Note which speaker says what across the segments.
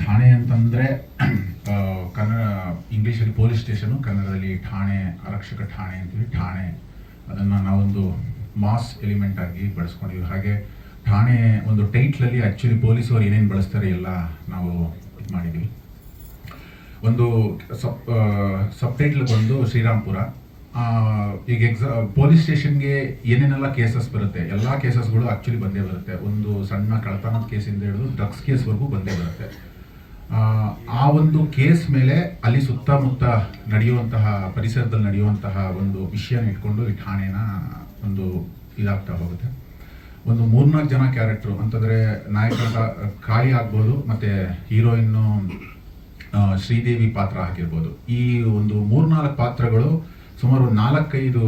Speaker 1: ಠಾಣೆ ಅಂತಂದರೆ ಕನ್ನಡ, ಇಂಗ್ಲೀಷಲ್ಲಿ ಪೊಲೀಸ್ ಸ್ಟೇಷನು, ಕನ್ನಡದಲ್ಲಿ ಠಾಣೆ, ಆರಕ್ಷಕ ಠಾಣೆ ಅಂತೀವಿ, ಠಾಣೆ. ಅದನ್ನು ನಾವೊಂದು ಮಾಸ್ ಎಲಿಮೆಂಟ್ ಆಗಿ ಬಳಸ್ಕೊಂಡಿವಿ. ಹಾಗೆ ಠಾಣೆ ಒಂದು ಟೈಟ್ಲಲ್ಲಿ ಆ್ಯಕ್ಚುಲಿ ಅವರು ಏನೇನು ಬಳಸ್ತಾರೆ ಎಲ್ಲ ನಾವು ಇದು ಮಾಡಿದ್ದೀವಿ ಒಂದು ಸಬ್ ಸಬ್ ಟೈಟ್ಲ್ ಬಂದು ಶ್ರೀರಾಮ್ಪುರ ಈಗ ಎಕ್ಸಾ ಪೊಲೀಸ್ ಸ್ಟೇಷನ್ಗೆ ಏನೇನೆಲ್ಲ ಕೇಸಸ್ ಬರುತ್ತೆ, ಎಲ್ಲ ಕೇಸಸ್ಗಳು ಆ್ಯಕ್ಚುಲಿ ಬಂದೇ ಬರುತ್ತೆ. ಒಂದು ಸಣ್ಣ ಕಳ್ಳತನದ ಕೇಸಿಂದ ಹಿಡಿದು ಡ್ರಗ್ಸ್ ಕೇಸ್ವರೆಗೂ ಬಂದೇ ಬರುತ್ತೆ. ಆ, ಒಂದು ಕೇಸ್ ಮೇಲೆ ಅಲ್ಲಿ ಸುತ್ತಮುತ್ತ ನಡೆಯುವಂತಹ ಪರಿಸರದಲ್ಲಿ ನಡೆಯುವಂತಹ ಒಂದು ವಿಷಯನ ಇಟ್ಕೊಂಡು ಈ ಠಾಣೆನ ಒಂದು ಇದಾಗ್ತಾ ಹೋಗುತ್ತೆ. ಒಂದು ಮೂರ್ನಾಲ್ಕು ಜನ ಕ್ಯಾರೆಕ್ಟ್ರು ಅಂತಂದರೆ ನಾಯಕ ಕಾಳಿ ಆಗ್ಬೋದು ಮತ್ತು ಹೀರೋಯಿನ್ನು ಶ್ರೀದೇವಿ ಪಾತ್ರ ಆಗಿರ್ಬೋದು ಈ ಒಂದು ಮೂರ್ನಾಲ್ಕು ಪಾತ್ರಗಳು ಸುಮಾರು ನಾಲ್ಕೈದು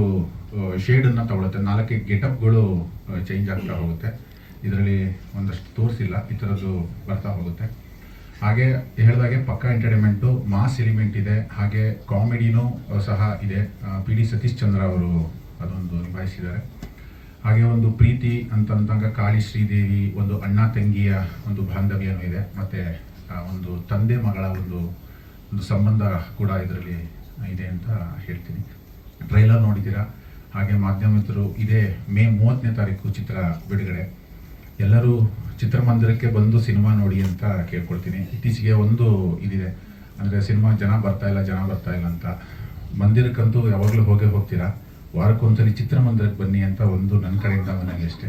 Speaker 1: ಶೇಡನ್ನು ತಗೊಳುತ್ತೆ. ನಾಲ್ಕೈದು ಗೆಟಪ್ಗಳು ಚೇಂಜ್ ಆಗ್ತಾ ಹೋಗುತ್ತೆ. ಇದರಲ್ಲಿ ಒಂದಷ್ಟು ತೋರಿಸಿಲ್ಲ ಈ ಥರದ್ದು ಬರ್ತಾ ಹೋಗುತ್ತೆ. ಹಾಗೆ ಹೇಳಿದಾಗೆ ಪಕ್ಕ ಎಂಟರ್ಟೈನ್ಮೆಂಟು ಮಾಸ್ ಎಲಿಮೆಂಟ್ ಇದೆ, ಹಾಗೆ ಕಾಮಿಡಿನೂ ಸಹ ಇದೆ. ಪಿ ಡಿ ಸತೀಶ್ ಚಂದ್ರ ಅವರು ಅದೊಂದು ನಿಭಾಯಿಸಿದ್ದಾರೆ. ಹಾಗೆ ಒಂದು ಪ್ರೀತಿ ಅಂತಂದಾಗ ಕಾಳಿ ಶ್ರೀದೇವಿ, ಒಂದು ಅಣ್ಣ ತಂಗಿಯ ಒಂದು ಬಾಂಧವ್ಯನೂ ಇದೆ. ಮತ್ತು ಒಂದು ತಂದೆ ಮಗಳ ಒಂದು ಒಂದು ಸಂಬಂಧ ಕೂಡ ಇದರಲ್ಲಿ ಇದೆ ಅಂತ ಹೇಳ್ತೀನಿ. ಟ್ರೈಲರ್ ನೋಡಿದ್ದೀರಾ? ಹಾಗೆ ಮಾಧ್ಯಮಿತರು ಇದೇ ಮೇ ಮೂವತ್ತನೇ ತಾರೀಕು ಚಿತ್ರ ಬಿಡುಗಡೆ. ಎಲ್ಲರೂ ಚಿತ್ರಮಂದಿರಕ್ಕೆ ಬಂದು ಸಿನಿಮಾ ನೋಡಿ ಅಂತ ಕೇಳ್ಕೊಳ್ತೀನಿ. ಇತ್ತೀಚೆಗೆ ಒಂದು ಇದಿದೆ. ಅಂದರೆ ಸಿನಿಮಾ ಜನ ಬರ್ತಾ ಇಲ್ಲ ಜನ ಬರ್ತಾ ಇಲ್ಲ ಅಂತ. ಮಂದಿರಕ್ಕಂತೂ ಯಾವಾಗಲೂ ಹೋಗೇ ಹೋಗ್ತೀರಾ? ವಾರಕ್ಕೊಂದ್ಸರಿ ಚಿತ್ರಮಂದಿರಕ್ಕೆ ಬನ್ನಿ ಅಂತ ಒಂದು ನನ್ನ ಕಡೆಯಿಂದ ಮನೆಗೆ ಅಷ್ಟೇ.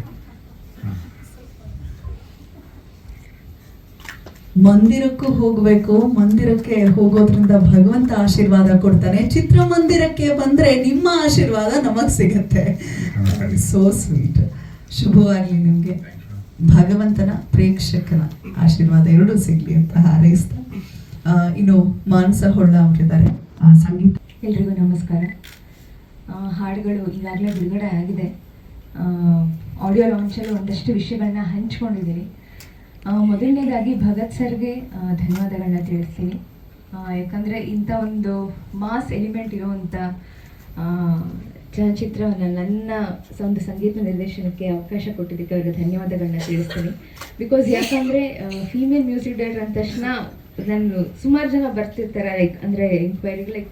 Speaker 2: ಮಂದಿರಕ್ಕೂ ಹೋಗ್ಬೇಕು. ಮಂದಿರಕ್ಕೆ ಹೋಗೋದ್ರಿಂದ ಭಗವಂತ ಆಶೀರ್ವಾದ ಕೊಡ್ತಾನೆ. ಚಿತ್ರಮಂದಿರಕ್ಕೆ ಬಂದ್ರೆ ನಿಮ್ಮ ಆಶೀರ್ವಾದ ನಮಗ್ ಸಿಗತ್ತೆ. ಸೋ ಸ್ವೀಟ್ ಶುಭವಾಗ್ಲಿ ನಿಮ್ಗೆ. ಭಗವಂತನ ಪ್ರೇಕ್ಷಕನ ಆಶೀರ್ವಾದ ಎರಡೂ ಸಿಗಲಿ ಅಂತ ಹಾರೈಸ್ತಾ ಇನ್ನು ಮಾನಸ ಹೊಳ್ಳ ಅವರಿದ್ದಾರೆ. ಸಂಗೀತ.
Speaker 3: ಎಲ್ರಿಗೂ ನಮಸ್ಕಾರ. ಹಾಡುಗಳು ಈಗಾಗಲೇ ಬಿಡುಗಡೆ ಆಗಿದೆ. ಆಡಿಯೋ ಲಾಂಚಲ್ಲಿ ಒಂದಷ್ಟು ವಿಷಯಗಳನ್ನ ಹಂಚ್ಕೊಂಡಿದ್ದೀನಿ ಮೊದಲನೇದಾಗಿ ಭಗತ್ ಸರ್ಗೆ ಧನ್ಯವಾದಗಳನ್ನ ತಿಳಿಸ್ತೀನಿ. ಯಾಕಂದರೆ ಇಂಥ ಒಂದು ಮಾಸ್ ಎಲಿಮೆಂಟ್ ಇರುವಂಥ ಚಲನಚಿತ್ರವನ್ನು ನನ್ನ ಒಂದು ಸಂಗೀತ ನಿರ್ದೇಶನಕ್ಕೆ ಅವಕಾಶ ಕೊಟ್ಟಿದ್ದಕ್ಕೆ ಅವರಿಗೆ ಧನ್ಯವಾದಗಳನ್ನ ತಿಳಿಸ್ತೀನಿ. ಬಿಕಾಸ್ ಯಾಕಂದರೆ ಫೀಮೇಲ್ ಮ್ಯೂಸಿಕ್ ಡೈರೆಕ್ಟರ್ ಅಂದ ತಕ್ಷಣ ನಾನು ಸುಮಾರು ಜನ ಬರ್ತಿರ್ತಾರೆ ಲೈಕ್ ಅಂದರೆ ಎಂಕ್ವೈರಿಗೆ ಲೈಕ್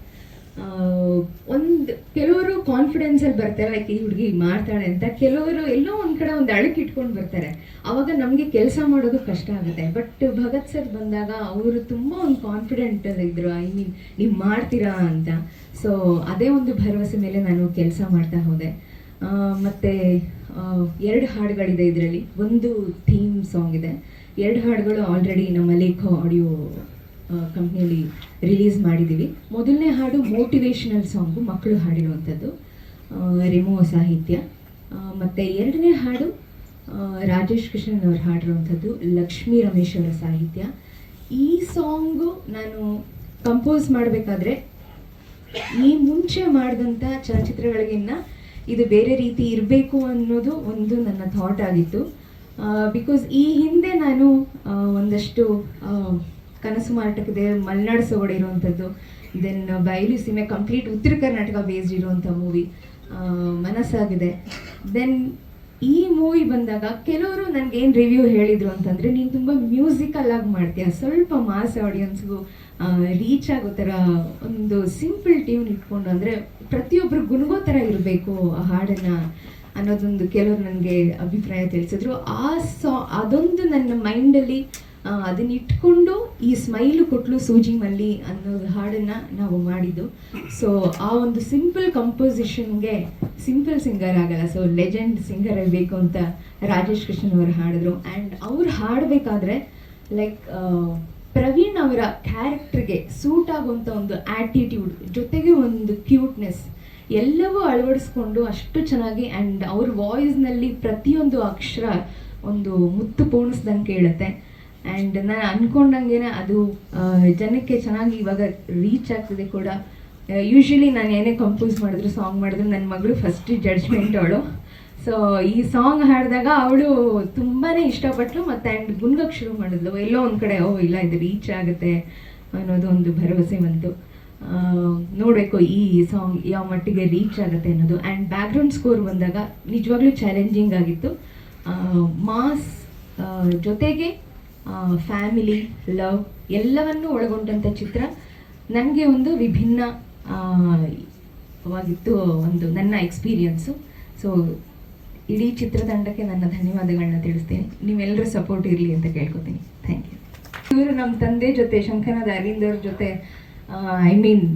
Speaker 3: ಒಂದು ಕೆಲವರು ಕಾನ್ಫಿಡೆನ್ಸಲ್ಲಿ ಬರ್ತಾರೆ ಲೈಕ್ ಈ ಹುಡುಗಿ ಮಾಡ್ತಾಳೆ ಅಂತ. ಕೆಲವರು ಎಲ್ಲೋ ಒಂದು ಕಡೆ ಒಂದು ಅಳಕ್ ಇಟ್ಕೊಂಡು ಬರ್ತಾರೆ. ಅವಾಗ ನಮಗೆ ಕೆಲಸ ಮಾಡೋದು ಕಷ್ಟ ಆಗುತ್ತೆ. ಬಟ್ ಭಗತ್ ಸರ್ ಬಂದಾಗ ಅವರು ತುಂಬ ಒಂದು ಕಾನ್ಫಿಡೆಂಟ್ ಇದ್ರು. ಐ ಮೀನ್, ನೀವು ಮಾಡ್ತೀರಾ ಅಂತ. ಸೊ ಅದೇ ಒಂದು ಭರವಸೆ ಮೇಲೆ ನಾನು ಕೆಲಸ ಮಾಡ್ತಾ ಹೋದೆ. ಮತ್ತೆ ಎರಡು ಹಾಡುಗಳಿದೆ ಇದರಲ್ಲಿ. ಒಂದು ಥೀಮ್ ಸಾಂಗ್ ಇದೆ. ಎರಡು ಹಾಡುಗಳು ಆಲ್ರೆಡಿ ನಮ್ಮ ಲೇಖ ಆಡಿಯೋ ಕಂಪ್ನಿಯಲ್ಲಿ ರಿಲೀಸ್ ಮಾಡಿದ್ದೀವಿ. ಮೊದಲನೇ ಹಾಡು ಮೋಟಿವೇಶನಲ್ ಸಾಂಗು ಮಕ್ಕಳು ಹಾಡಿರುವಂಥದ್ದು. ರಿಮೋ ಸಾಹಿತ್ಯ. ಮತ್ತು ಎರಡನೇ ಹಾಡು ರಾಜೇಶ್ ಕೃಷ್ಣನ್ ಅವರು ಹಾಡಿರುವಂಥದ್ದು, ಲಕ್ಷ್ಮೀ ರಮೇಶ್ ಅವರ ಸಾಹಿತ್ಯ. ಈ ಸಾಂಗು ನಾನು ಕಂಪೋಸ್ ಮಾಡಬೇಕಾದ್ರೆ, ಈ ಮುಂಚೆ ಮಾಡಿದಂಥ ಚಲನಚಿತ್ರಗಳಿಗಿನ್ನ ಇದು ಬೇರೆ ರೀತಿ ಇರಬೇಕು ಅನ್ನೋದು ಒಂದು ನನ್ನ ಥಾಟ್ ಆಗಿತ್ತು. ಬಿಕಾಸ್ ಈ ಹಿಂದೆ ನಾನು ಒಂದಷ್ಟು ಕನಸು ಮಾರಾಟಕ್ಕಿದೆ, ಮಲೆನಾಡು ಸೊಗಡೆ ಇರುವಂಥದ್ದು ದೆನ್ ಬಯಲು ಸೀಮೆ ಕಂಪ್ಲೀಟ್ ಉತ್ತರ ಕರ್ನಾಟಕ ಬೇಸ್ಡ್ ಇರುವಂಥ ಮೂವಿ ಮನಸ್ಸಾಗಿದೆ. ದೆನ್ ಈ ಮೂವಿ ಬಂದಾಗ ಕೆಲವರು ನನಗೆ ಏನು ರಿವ್ಯೂ ಹೇಳಿದರು ಅಂತಂದರೆ, ನೀನು ತುಂಬ ಮ್ಯೂಸಿಕಲ್ ಆಗಿ ಮಾಡ್ತೀಯ, ಸ್ವಲ್ಪ ಮಾಸ್ ಆಡಿಯನ್ಸ್ಗೂ ರೀಚ್ ಆಗೋ ಥರ ಒಂದು ಸಿಂಪಲ್ ಟ್ಯೂನ್ ಇಟ್ಕೊಂಡು ಅಂದರೆ ಪ್ರತಿಯೊಬ್ಬರು ಗುಣಗೋ ಥರ ಇರಬೇಕು ಆ ಹಾಡನ್ನು ಅನ್ನೋದೊಂದು ಕೆಲವರು ನನಗೆ ಅಭಿಪ್ರಾಯ ತಿಳಿಸಿದ್ರು. ಆ ಸಾ ಅದೊಂದು ನನ್ನ ಮೈಂಡಲ್ಲಿ ಅದನ್ನ ಇಟ್ಕೊಂಡು ಈ ಸ್ಮೈಲು ಕೊಟ್ಲು ಸೂಜಿ ಮಲ್ಲಿ ಅನ್ನೋ ಹಾಡನ್ನ ನಾವು ಮಾಡಿದ್ದು. ಸೊ ಆ ಒಂದು ಸಿಂಪಲ್ ಕಂಪೋಸಿಷನ್ಗೆ ಸಿಂಪಲ್ ಸಿಂಗರ್ ಆಗಲ್ಲ. ಸೊ ಲೆಜೆಂಡ್ ಸಿಂಗರ್ ಬೇಕು ಅಂತ ರಾಜೇಶ್ ಕೃಷ್ಣನ್ ಅವರು ಹಾಡಿದ್ರು. ಆ್ಯಂಡ್ ಅವ್ರು ಹಾಡಬೇಕಾದ್ರೆ ಲೈಕ್ ಪ್ರವೀಣ್ ಅವರ ಕ್ಯಾರೆಕ್ಟರ್ಗೆ ಸೂಟ್ ಆಗುವಂಥ ಒಂದು ಆ್ಯಟಿಟ್ಯೂಡ್ ಜೊತೆಗೆ ಒಂದು ಕ್ಯೂಟ್ನೆಸ್ ಎಲ್ಲವೂ ಅಳವಡಿಸ್ಕೊಂಡು ಅಷ್ಟು ಚೆನ್ನಾಗಿ ಆ್ಯಂಡ್ ಅವ್ರ ವಾಯ್ಸ್ನಲ್ಲಿ ಪ್ರತಿಯೊಂದು ಅಕ್ಷರ ಒಂದು ಮುತ್ತು ಪೋಣಿಸ್ದಂಗೆ ಕೇಳುತ್ತೆ. ಆ್ಯಂಡ್ ನಾನು ಅಂದ್ಕೊಂಡಂಗೆ ಅದು ಜನಕ್ಕೆ ಚೆನ್ನಾಗಿ ಇವಾಗ ರೀಚ್ ಆಗ್ತಿದೆ ಕೂಡ. ಯೂಶ್ವಲಿ ನಾನು ಏನೇ ಕಂಪೋಸ್ ಮಾಡಿದ್ರು ಸಾಂಗ್ ಮಾಡಿದ್ರು ನನ್ನ ಮಗಳು ಫಸ್ಟ್ ಜಡ್ಜ್ಮೆಂಟ್ ಅವಳು. ಸೊ ಈ ಸಾಂಗ್ ಹಾಡಿದಾಗ ಅವಳು ತುಂಬಾ ಇಷ್ಟಪಟ್ಟಳು ಮತ್ತು ಆ್ಯಂಡ್ ಗುನ್ಗಕ್ಕೆ ಶುರು ಮಾಡಿದ್ಲು. ಎಲ್ಲೋ ಒಂದು ಕಡೆ, ಓ, ಇಲ್ಲ, ಇದು ರೀಚ್ ಆಗುತ್ತೆ ಅನ್ನೋದು ಒಂದು ಭರವಸೆ ಬಂತು. ನೋಡಬೇಕು, ಈ ಸಾಂಗ್ ಯಾವ ಮಟ್ಟಿಗೆ ರೀಚ್ ಆಗುತ್ತೆ ಅನ್ನೋದು. ಆ್ಯಂಡ್ ಬ್ಯಾಕ್ಗ್ರೌಂಡ್ ಸ್ಕೋರ್ ಬಂದಾಗ ನಿಜವಾಗ್ಲೂ ಚಾಲೆಂಜಿಂಗ್ ಆಗಿತ್ತು. ಮಾಸ್ ಜೊತೆಗೆ ಫ್ಯಾಮಿಲಿ ಲವ್ ಎಲ್ಲವನ್ನೂ ಒಳಗೊಂಡಂಥ ಚಿತ್ರ. ನನಗೆ ಒಂದು ವಿಭಿನ್ನ ವಾಗಿತ್ತು ಒಂದು ನನ್ನ ಎಕ್ಸ್ಪೀರಿಯನ್ಸು ಸೊ ಇಡೀ ಚಿತ್ರತಂಡಕ್ಕೆ ನನ್ನ ಧನ್ಯವಾದಗಳನ್ನ ತಿಳಿಸ್ತೀನಿ. ನೀವೆಲ್ಲರೂ ಸಪೋರ್ಟ್ ಇರಲಿ ಅಂತ ಕೇಳ್ಕೊತೀನಿ. ಥ್ಯಾಂಕ್ ಯು ಇವರು ನಮ್ಮ ತಂದೆ ಜೊತೆ ಶಂಕರನಾದ ಅರವಿಂದ್ ಜೊತೆ ಐ ಮೀನ್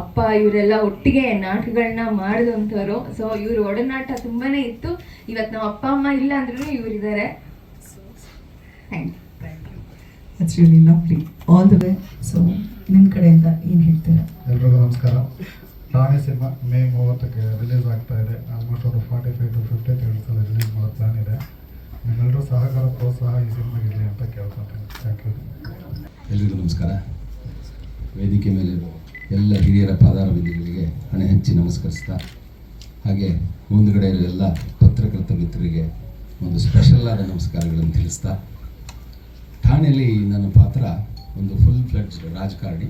Speaker 3: ಅಪ್ಪ ಇವರೆಲ್ಲ ಒಟ್ಟಿಗೆ ನಾಟಕಗಳನ್ನ ಮಾಡಿದಂಥವ್ರು. ಸೊ ಇವರು ಒಡನಾಟ ತುಂಬಾ ಇತ್ತು. ಇವತ್ತು ನಮ್ಮ ಅಪ್ಪ, ಅಮ್ಮ ಇಲ್ಲ ಅಂದ್ರೂ ಇವರಿದ್ದಾರೆ. Thank you
Speaker 2: it's really lovely all the way so ನಿಮ್ಮ ಕಡೆಯಿಂದ ಏನು ಹೇಳ್ತೀರಾ?
Speaker 4: ಎಲ್ರಿಗೂ ನಮಸ್ಕಾರ. ರಾಣಿ ಸಿನಿಮಾ ಮೇ ಮೂವತ್ತಕ್ಕೆ ರಿಲೀಸ್ ಆಗ್ತಾ ಇದೆ. ಆಲ್ಮೋಸ್ಟ್ ಒಂದು ಫಾರ್ಟಿ ಫೈವ್ ಟು ಫಿಫ್ಟಿ ಥಿಯೇಟರ್ಸಲ್ಲಿ ರಿಲೀಸ್ ಮಾಡೋ ಪ್ಲಾನ್ ಇದೆ. ನಿಮ್ಮೆಲ್ಲರೂ ಸಹಕಾರ ಪ್ರೋತ್ಸಾಹ ಈ ಸಿನಿಮಾಗೆ ಇರಲಿ ಅಂತ ಕೇಳ್ಕೊತೀನಿ. ಥ್ಯಾಂಕ್ ಯು
Speaker 5: ಎಲ್ರಿಗೂ ನಮಸ್ಕಾರ. ವೇದಿಕೆ ಮೇಲೆ ಎಲ್ಲ ಹಿರಿಯರ ಪಾದಾರ ವಿಧಿಗಳಿಗೆ ಹಣೆ ಹಂಚಿ ನಮಸ್ಕರಿಸ್ತಾ ಹಾಗೆ ಮುಂದುಗಡೆ ಇರೋ ಎಲ್ಲ ಪತ್ರಕರ್ತ ಮಿತ್ರರಿಗೆ ಒಂದು ಸ್ಪೆಷಲ್ ಆದ ನಮಸ್ಕಾರಗಳನ್ನು ತಿಳಿಸ್ತಾ ಠಾಣೆಯಲ್ಲಿ ನನ್ನ ಪಾತ್ರ ಒಂದು ಫುಲ್ ಫ್ಲೆಡ್ಜ್ ರಾಜಕಾರಣಿ.